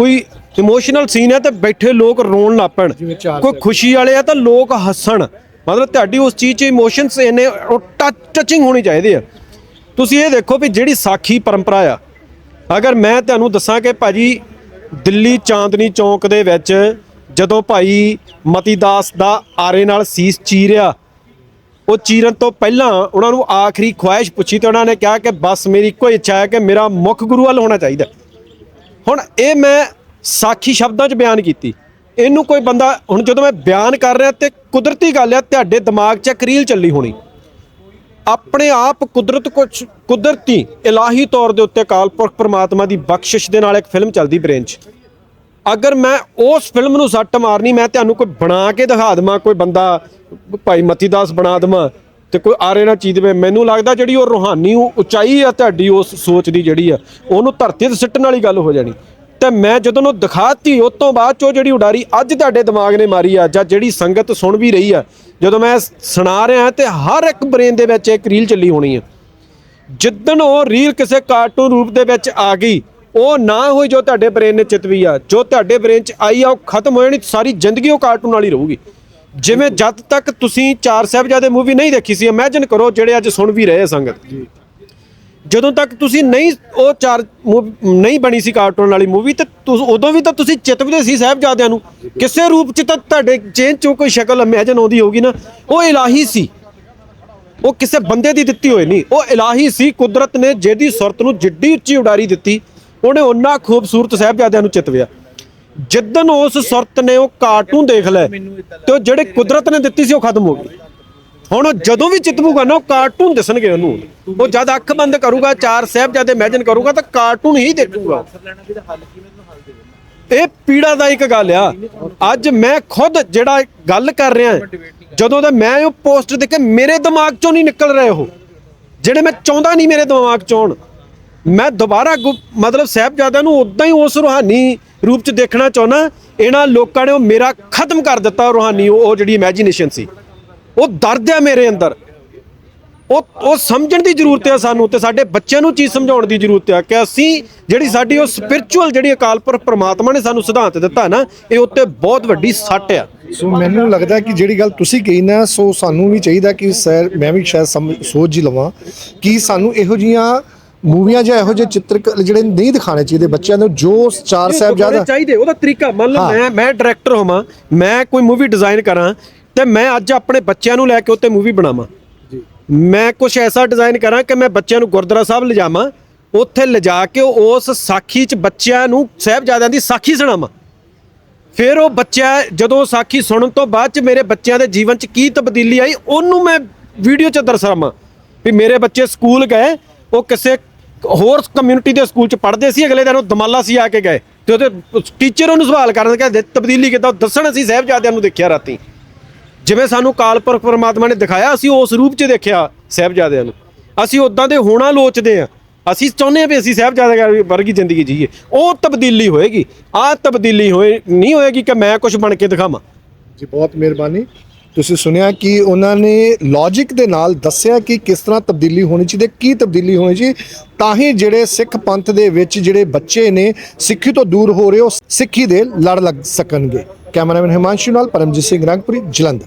ਕੋਈ ਇਮੋਸ਼ਨਲ ਸੀਨ ਹੈ ਤਾਂ ਬੈਠੇ ਲੋਕ ਰੋਣ ਲੱਗ ਪੈਣ। ਕੋਈ ਖੁਸ਼ੀ ਵਾਲੇ ਆ ਤਾਂ ਲੋਕ ਹੱਸਣ। ਮਤਲਬ ਤੁਹਾਡੀ ਉਸ ਚੀਜ਼ 'ਚ ਇਮੋਸ਼ਨਸ ਇਹਨੇ ਟੱਚਿੰਗ ਹੋਣੀ ਚਾਹੀਦੀ ਆ। ਤੁਸੀਂ ਇਹ ਦੇਖੋ ਵੀ ਜਿਹੜੀ ਸਾਖੀ ਪਰੰਪਰਾ ਆ ਅਗਰ ਮੈਂ ਤੁਹਾਨੂੰ ਦੱਸਾਂ ਕਿ ਭਾਜੀ ਦਿੱਲੀ ਚਾਂਦਨੀ ਚੌਂਕ ਦੇ ਵਿੱਚ ਜਦੋਂ ਭਾਈ ਮਤੀਦਾਸ ਦਾ ਆਰੇ ਨਾਲ ਸੀਸ ਚੀਰਿਆ ਉਹ ਚੀਰਨ ਤੋਂ ਪਹਿਲਾਂ ਉਹਨਾਂ ਨੂੰ ਆਖਰੀ ਖੁਆਇਸ਼ ਪੁੱਛੀ ਤੇ ਉਹਨਾਂ ਨੇ ਕਿਹਾ ਕਿ ਬਸ ਮੇਰੀ ਇੱਕੋ ਇੱਛਾ ਹੈ ਕਿ ਮੇਰਾ ਮੁੱਖ ਗੁਰੂ ਵੱਲ ਹੋਣਾ ਚਾਹੀਦਾ। ਹੁਣ ਇਹ ਮੈਂ ਸਾਖੀ ਸ਼ਬਦਾਂ 'ਚ ਬਿਆਨ ਕੀਤੀ। ਇਹਨੂੰ ਕੋਈ ਬੰਦਾ, ਹੁਣ ਜਦੋਂ ਮੈਂ ਬਿਆਨ ਕਰ ਰਿਹਾ ਤੇ ਕੁਦਰਤੀ ਗੱਲ ਆ, ਤੁਹਾਡੇ ਦਿਮਾਗ 'ਚ ਇੱਕ ਚੱਲੀ ਹੋਣੀ। ਆਪਣੇ ਆਪ ਕੁਦਰਤ ਕੁਛ, ਕੁਦਰਤੀ, ਇਲਾਹੀ ਤੌਰ ਦੇ ਉੱਤੇ ਕਾਲਪੁਰਖ ਪ੍ਰਮਾਤਮਾ ਦੀ ਬਖਸ਼ਿਸ਼ ਦੇ ਨਾਲ ਇੱਕ ਫਿਲਮ ਚੱਲਦੀ ਬ੍ਰੇਨ 'ਚ। ਅਗਰ ਮੈਂ ਉਸ ਫਿਲਮ ਨੂੰ ਸੱਟ ਮਾਰਨੀ, ਮੈਂ ਤੁਹਾਨੂੰ ਕੋਈ ਬਣਾ ਕੇ ਦਿਖਾ ਦਵਾਂ, ਕੋਈ ਬੰਦਾ, ਭਾਈ ਮਤੀਦਾਸ ਬਣਾ ਦਵਾਂ ਤੇ ਕੋਈ ਆਰੇ ਨਾ ਚੀਜ਼ ਦੇ ਮੈਨੂੰ ਲੱਗਦਾ ਜਿਹੜੀ ਉਹ ਰੂਹਾਨੀ ਉਹ ਉਚਾਈ ਆ ਤੁਹਾਡੀ, ਉਸ ਸੋਚ ਦੀ ਜਿਹੜੀ ਆ, ਉਹਨੂੰ ਧਰਤੀ ਤੇ ਸਿੱਟਣ ਵਾਲੀ ਗੱਲ ਹੋ ਜਾਣੀ। ਤੇ ਮੈਂ ਜਦੋਂ ਉਹ ਦਿਖਾਤੀ, ਉਸ ਤੋਂ ਬਾਅਦ ਚੋ ਜਿਹੜੀ ਉਡਾਰੀ ਅੱਜ ਤੁਹਾਡੇ ਦਿਮਾਗ ਨੇ ਮਾਰੀ ਆ, ਜਾਂ ਜਿਹੜੀ ਸੰਗਤ ਸੁਣ ਵੀ ਰਹੀ ਆ, ਜਦੋਂ ਮੈਂ ਸੁਣਾ ਰਿਹਾ ਤੇ ਹਰ ਇੱਕ ਬ੍ਰੇਨ ਦੇ ਵਿੱਚ ਇੱਕ ਰੀਲ ਚੱਲੀ ਹੋਣੀ ਆ। ਜਿੱਦਣ ਉਹ ਰੀਲ ਕਿਸੇ ਕਾਰਟੂਨ ਰੂਪ ਦੇ ਵਿੱਚ ਆ ਗਈ, ਉਹ ਨਾ ਹੋਈ ਜੋ ਤੁਹਾਡੇ ਬ੍ਰੇਨ ਨੇ ਚਿਤਵੀ ਆ, ਜੋ ਤੁਹਾਡੇ ਬ੍ਰੇਨ 'ਚ ਆਈ ਆ, ਉਹ ਖਤਮ ਹੋ ਜਾਣੀ, ਸਾਰੀ ਜ਼ਿੰਦਗੀ ਉਹ ਕਾਰਟੂਨ ਵਾਲੀ ਰਹੂਗੀ। ਜਿਵੇਂ ਜਦ ਤੱਕ ਤੁਸੀਂ ਚਾਰ ਸਾਹਿਬਜ਼ਾਦੇ ਮੂਵੀ ਨਹੀਂ ਦੇਖੀ ਸੀ ਇਮੇਜਿਨ ਕਰੋ ਜਿਹੜੇ ਅੱਜ ਸੁਣ ਵੀ ਰਹੇ ਸੰਗਤ। ਜਦੋਂ ਤੱਕ ਤੁਸੀਂ ਨਹੀਂ ਉਹ ਚਾਰ ਮੂਵ- ਨਹੀਂ ਬਣੀ ਸੀ ਕਾਰਟੂਨ ਵਾਲੀ ਮੂਵੀ ਤੇ ਉਦੋਂ ਵੀ ਤਾਂ ਤੁਸੀਂ ਚਿਤਵਦੇ ਸੀ ਸਾਹਿਬਜ਼ਾਦਿਆਂ ਨੂੰ। ਕਿਸੇ ਰੂਪ 'ਚ ਤਾਂ ਤੁਹਾਡੇ ਚੇਂਜ 'ਚੋਂ ਕੋਈ ਸ਼ਕਲ ਇਮੇਜਿਨ ਆਉਂਦੀ ਹੋਊਗੀ ਨਾ। ਉਹ ਇਲਾਹੀ ਸੀ। ਉਹ ਕਿਸੇ ਬੰਦੇ ਦੀ ਦਿੱਤੀ ਹੋਈ ਨਹੀਂ। ਉਹ ਇਲਾਹੀ ਸੀ ਕੁਦਰਤ ਨੇ ਜਿਹਦੀ ਸੁਰਤ ਨੂੰ ਜਿੱਡੀ ਉੱਚੀ ਉਡਾਰੀ ਦਿੱਤੀ ਉਹਨੇ ਉਹਨਾਂ ਖੂਬਸੂਰਤ ਸਾਹਿਬਜ਼ਾਦਿਆਂ ਨੂੰ ਚਿਤਵਿਆ। ਜਿੱਦਨ ਉਸ ਸੁਰਤ ਨੇ ਉਹ ਕਾਰਟੂਨ ਦੇਖ ਲੈ ਤੇ ਉਹ ਜਿਹੜੇ ਕੁਦਰਤ ਨੇ ਦਿੱਤੀ ਸੀ ਉਹ ਖਤਮ ਹੋ ਗਈ। ਹੁਣ ਜਦੋਂ ਵੀ ਚਿਤਵੂਗਾ ਨਾ, ਉਹ ਕਾਰਟੂਨ ਦਿਸਣਗੇ ਉਹਨੂੰ। ਉਹ ਜਦ ਅੱਖ ਬੰਦ ਕਰੂਗਾ, ਚਾਰ ਸਾਹਿਬ ਜਦ ਇਮੇਜਿਨ ਕਰੂਗਾ ਤਾਂ ਕਾਰਟੂਨ ਹੀ ਦੇਖੂਗਾ। ਇਹ ਪੀੜਾ ਦਾ ਇੱਕ ਗੱਲ ਆ। ਅੱਜ ਮੈਂ ਖੁਦ ਜਿਹੜਾ ਗੱਲ ਕਰ ਰਿਹਾ ਜਦੋਂ ਦਾ ਮੈਂ ਉਹ ਪੋਸਟ ਦੇਖੇ, ਮੇਰੇ ਦਿਮਾਗ ਚੋਂ ਨਹੀਂ ਨਿਕਲ ਰਹੇ ਉਹ। ਜਿਹੜੇ ਮੈਂ ਚਾਹੁੰਦਾ ਨਹੀਂ ਮੇਰੇ ਦਿਮਾਗ ਚੋਂ ਮੈਂ ਦੁਬਾਰਾ ਗੁ- ਮਤਲਬ ਸਾਹਿਬਜ਼ਾਦਿਆਂ ਨੂੰ ਉਦਾਂ ਹੀ ਉਸ ਰੂਹਾਨੀ ਰੂਪ ਚ ਦੇਖਣਾ ਚਾਹੁੰਦਾ, ਇਹਨਾਂ ਲੋਕਾਂ ਨੇ ਉਹ ਮੇਰਾ ਖਤਮ ਕਰ ਦਿੱਤਾ ਰੂਹਾਨੀ, ਉਹ ਜਿਹੜੀ ਇਮੇਜਿਨੇਸ਼ਨ ਸੀ। ਉਹ ਦਰਦ ਹੈ ਮੇਰੇ ਅੰਦਰ। ਉਹ ਉਹ ਸਮਝਣ ਦੀ ਜ਼ਰੂਰਤ ਹੈ ਸਾਨੂੰ ਤੇ ਸਾਡੇ ਬੱਚਿਆਂ ਨੂੰ ਚੀਜ਼ ਸਮਝਾਉਣ ਦੀ ਜ਼ਰੂਰਤ ਹੈ ਕਿ ਅਸੀਂ ਜਿਹੜੀ ਸਾਡੀ ਉਹ ਸਪਿਰਚੁਅਲ ਜਿਹੜੀ ਅਕਾਲ ਪੁਰਖ ਪ੍ਰਮਾਤਮਾ ਨੇ ਸਾਨੂੰ ਸਿਧਾਂਤ ਦਿੱਤਾ ਨਾ, ਇਹ ਉੱਤੇ ਬਹੁਤ ਵੱਡੀ ਸੱਟ ਆ। ਸੋ ਮੈਨੂੰ ਲੱਗਦਾ ਕਿ ਜਿਹੜੀ ਗੱਲ ਤੁਸੀਂ ਕਹੀ ਨਾ, ਸੋ ਸਾਨੂੰ ਵੀ ਚਾਹੀਦਾ ਕਿ ਸਰ ਮੈਂ ਵੀ ਸ਼ਾਇਦ ਸਮਝ- ਸੋਚ ਜੀ ਲਵਾਂ ਕਿ ਸਾਨੂੰ ਇਹੋ ਜੀਆਂ ਮੂਵੀਆਂ 'ਚ ਇਹੋ ਜਿਹੇ ਚਿੱਤਰ ਜਿਹੜੇ ਨਹੀਂ ਦਿਖਾਣੇ ਚਾਹੀਦੇ ਬੱਚਿਆਂ ਨੂੰ ਜੋ ਚਾਰ ਸਾਹਿਬ ਜ਼ਿਆਦਾ ਚਾਹੀਦੇ ਉਹਦਾ ਤਰੀਕਾ ਮੰਨ ਲਓ। ਮੈਂ ਮੈਂ ਡਾਇਰੈਕਟਰ ਹੋਵਾਂ ਮੈਂ ਕੋਈ ਮੂਵੀ ਡਿਜ਼ਾਈਨ ਕਰਾਂ ਤੇ ਮੈਂ ਅੱਜ ਆਪਣੇ ਬੱਚਿਆਂ ਨੂੰ ਲੈ ਕੇ ਉੱਤੇ ਮੂਵੀ ਬਣਾਵਾਂ। ਮੈਂ ਕੁਝ ਐਸਾ ਡਿਜ਼ਾਈਨ ਕਰਾਂ ਕਿ ਮੈਂ ਬੱਚਿਆਂ ਨੂੰ ਗੁਰਦੁਆਰਾ ਸਾਹਿਬ ਲਿਜਾਵਾਂ ਉੱਥੇ ਲਿਜਾ ਕੇ ਉਸ ਸਾਖੀ 'ਚ ਬੱਚਿਆਂ ਨੂੰ ਸਾਹਿਬਜ਼ਾਦਿਆਂ ਦੀ ਸਾਖੀ ਸੁਣਾਵਾਂ। ਫਿਰ ਉਹ ਬੱਚਾ ਜਦੋਂ ਸਾਖੀ ਸੁਣਨ ਤੋਂ ਬਾਅਦ ਚ ਮੇਰੇ ਬੱਚਿਆਂ ਦੇ ਜੀਵਨ ਚ ਕੀ ਤਬਦੀਲੀ ਆਈ ਉਹਨੂੰ ਮੈਂ ਵੀਡੀਓ ਚ ਦਰਸਾਵਾਂ ਵੀ ਮੇਰੇ ਬੱਚੇ ਸਕੂਲ ਗਏ ਉਹ ਕਿਸੇ ਹੋਰ ਕਮਿਊਨਿਟੀ ਦੇ ਸਕੂਲ ਚ ਪੜ੍ਹਦੇ ਸੀ, ਅਗਲੇ ਦਿਨ ਉਹ ਦਮਾਲਾ ਸੀ ਆ ਕੇ ਗਏ। ਤੇ ਉਹਦੇ ਟੀਚਰ ਉਹਨੂੰ ਸਵਾਲ ਕਰਨ ਕਿ ਤਬਦੀਲੀ ਕਿੱਦਾਂ? ਦੱਸਣ ਅਸੀਂ ਸਾਹਿਬਜ਼ਾਦਿਆਂ ਨੂੰ ਦੇਖਿਆ ਰਾਤੀ। ਜਿਵੇਂ ਸਾਨੂੰ ਕਾਲਪੁਰਖ ਪਰਮਾਤਮਾ ਨੇ ਦਿਖਾਇਆ, ਅਸੀਂ ਉਸ ਰੂਪ 'ਚ ਦੇਖਿਆ ਸਾਹਿਬਜ਼ਾਦਿਆਂ ਨੂੰ। ਅਸੀਂ ਉਦਾਂ ਦੇ ਹੋਣਾ ਲੋਚਦੇ ਆ ਅਸੀਂ ਚਾਹੁੰਦੇ ਆ ਵੀ ਅਸੀਂ ਸਾਹਿਬਜ਼ਾਦੇ ਵਰਗੀ ਜ਼ਿੰਦਗੀ ਜੀਏ। ਉਹ ਤਬਦੀਲੀ ਹੋਏਗੀ। ਆਹ ਤਬਦੀਲੀ ਹੋਏ ਨਹੀਂ ਹੋਏਗੀ ਕਿ ਮੈਂ ਕੁਝ ਬਣ ਕੇ ਦਿਖਾਵਾਂ। ਜੀ, ਬਹੁਤ ਮਿਹਰਬਾਨੀ। ਤੁਸੀਂ ਸੁਣਿਆ ਕਿ ਉਹਨਾਂ ਨੇ ਲੌਜੀਕ ਦੇ ਨਾਲ ਦੱਸਿਆ ਕਿ ਕਿਸ ਤਰ੍ਹਾਂ ਤਬਦੀਲੀ ਹੋਣੀ ਚਾਹੀਦੀ ਹੈ, ਕੀ ਤਬਦੀਲੀ ਹੋਣੀ ਚਾਹੀਦੀ ਤਾਂ ਹੀ ਜਿਹੜੇ ਸਿੱਖ ਪੰਥ ਦੇ ਵਿੱਚ ਜਿਹੜੇ ਬੱਚੇ ਨੇ ਸਿੱਖੀ ਤੋਂ ਦੂਰ ਹੋ ਰਹੇ ਉਹ ਸਿੱਖੀ ਦੇ ਲੜ ਲੱਗ ਸਕਣਗੇ। ਕੈਮਰਾਮੈਨ ਹਿਮਾਂਸ਼ੂ ਨਾਲ ਪਰਮਜੀਤ ਸਿੰਘ ਰੰਗਪੁਰੀ ਜਲੰਧਰ।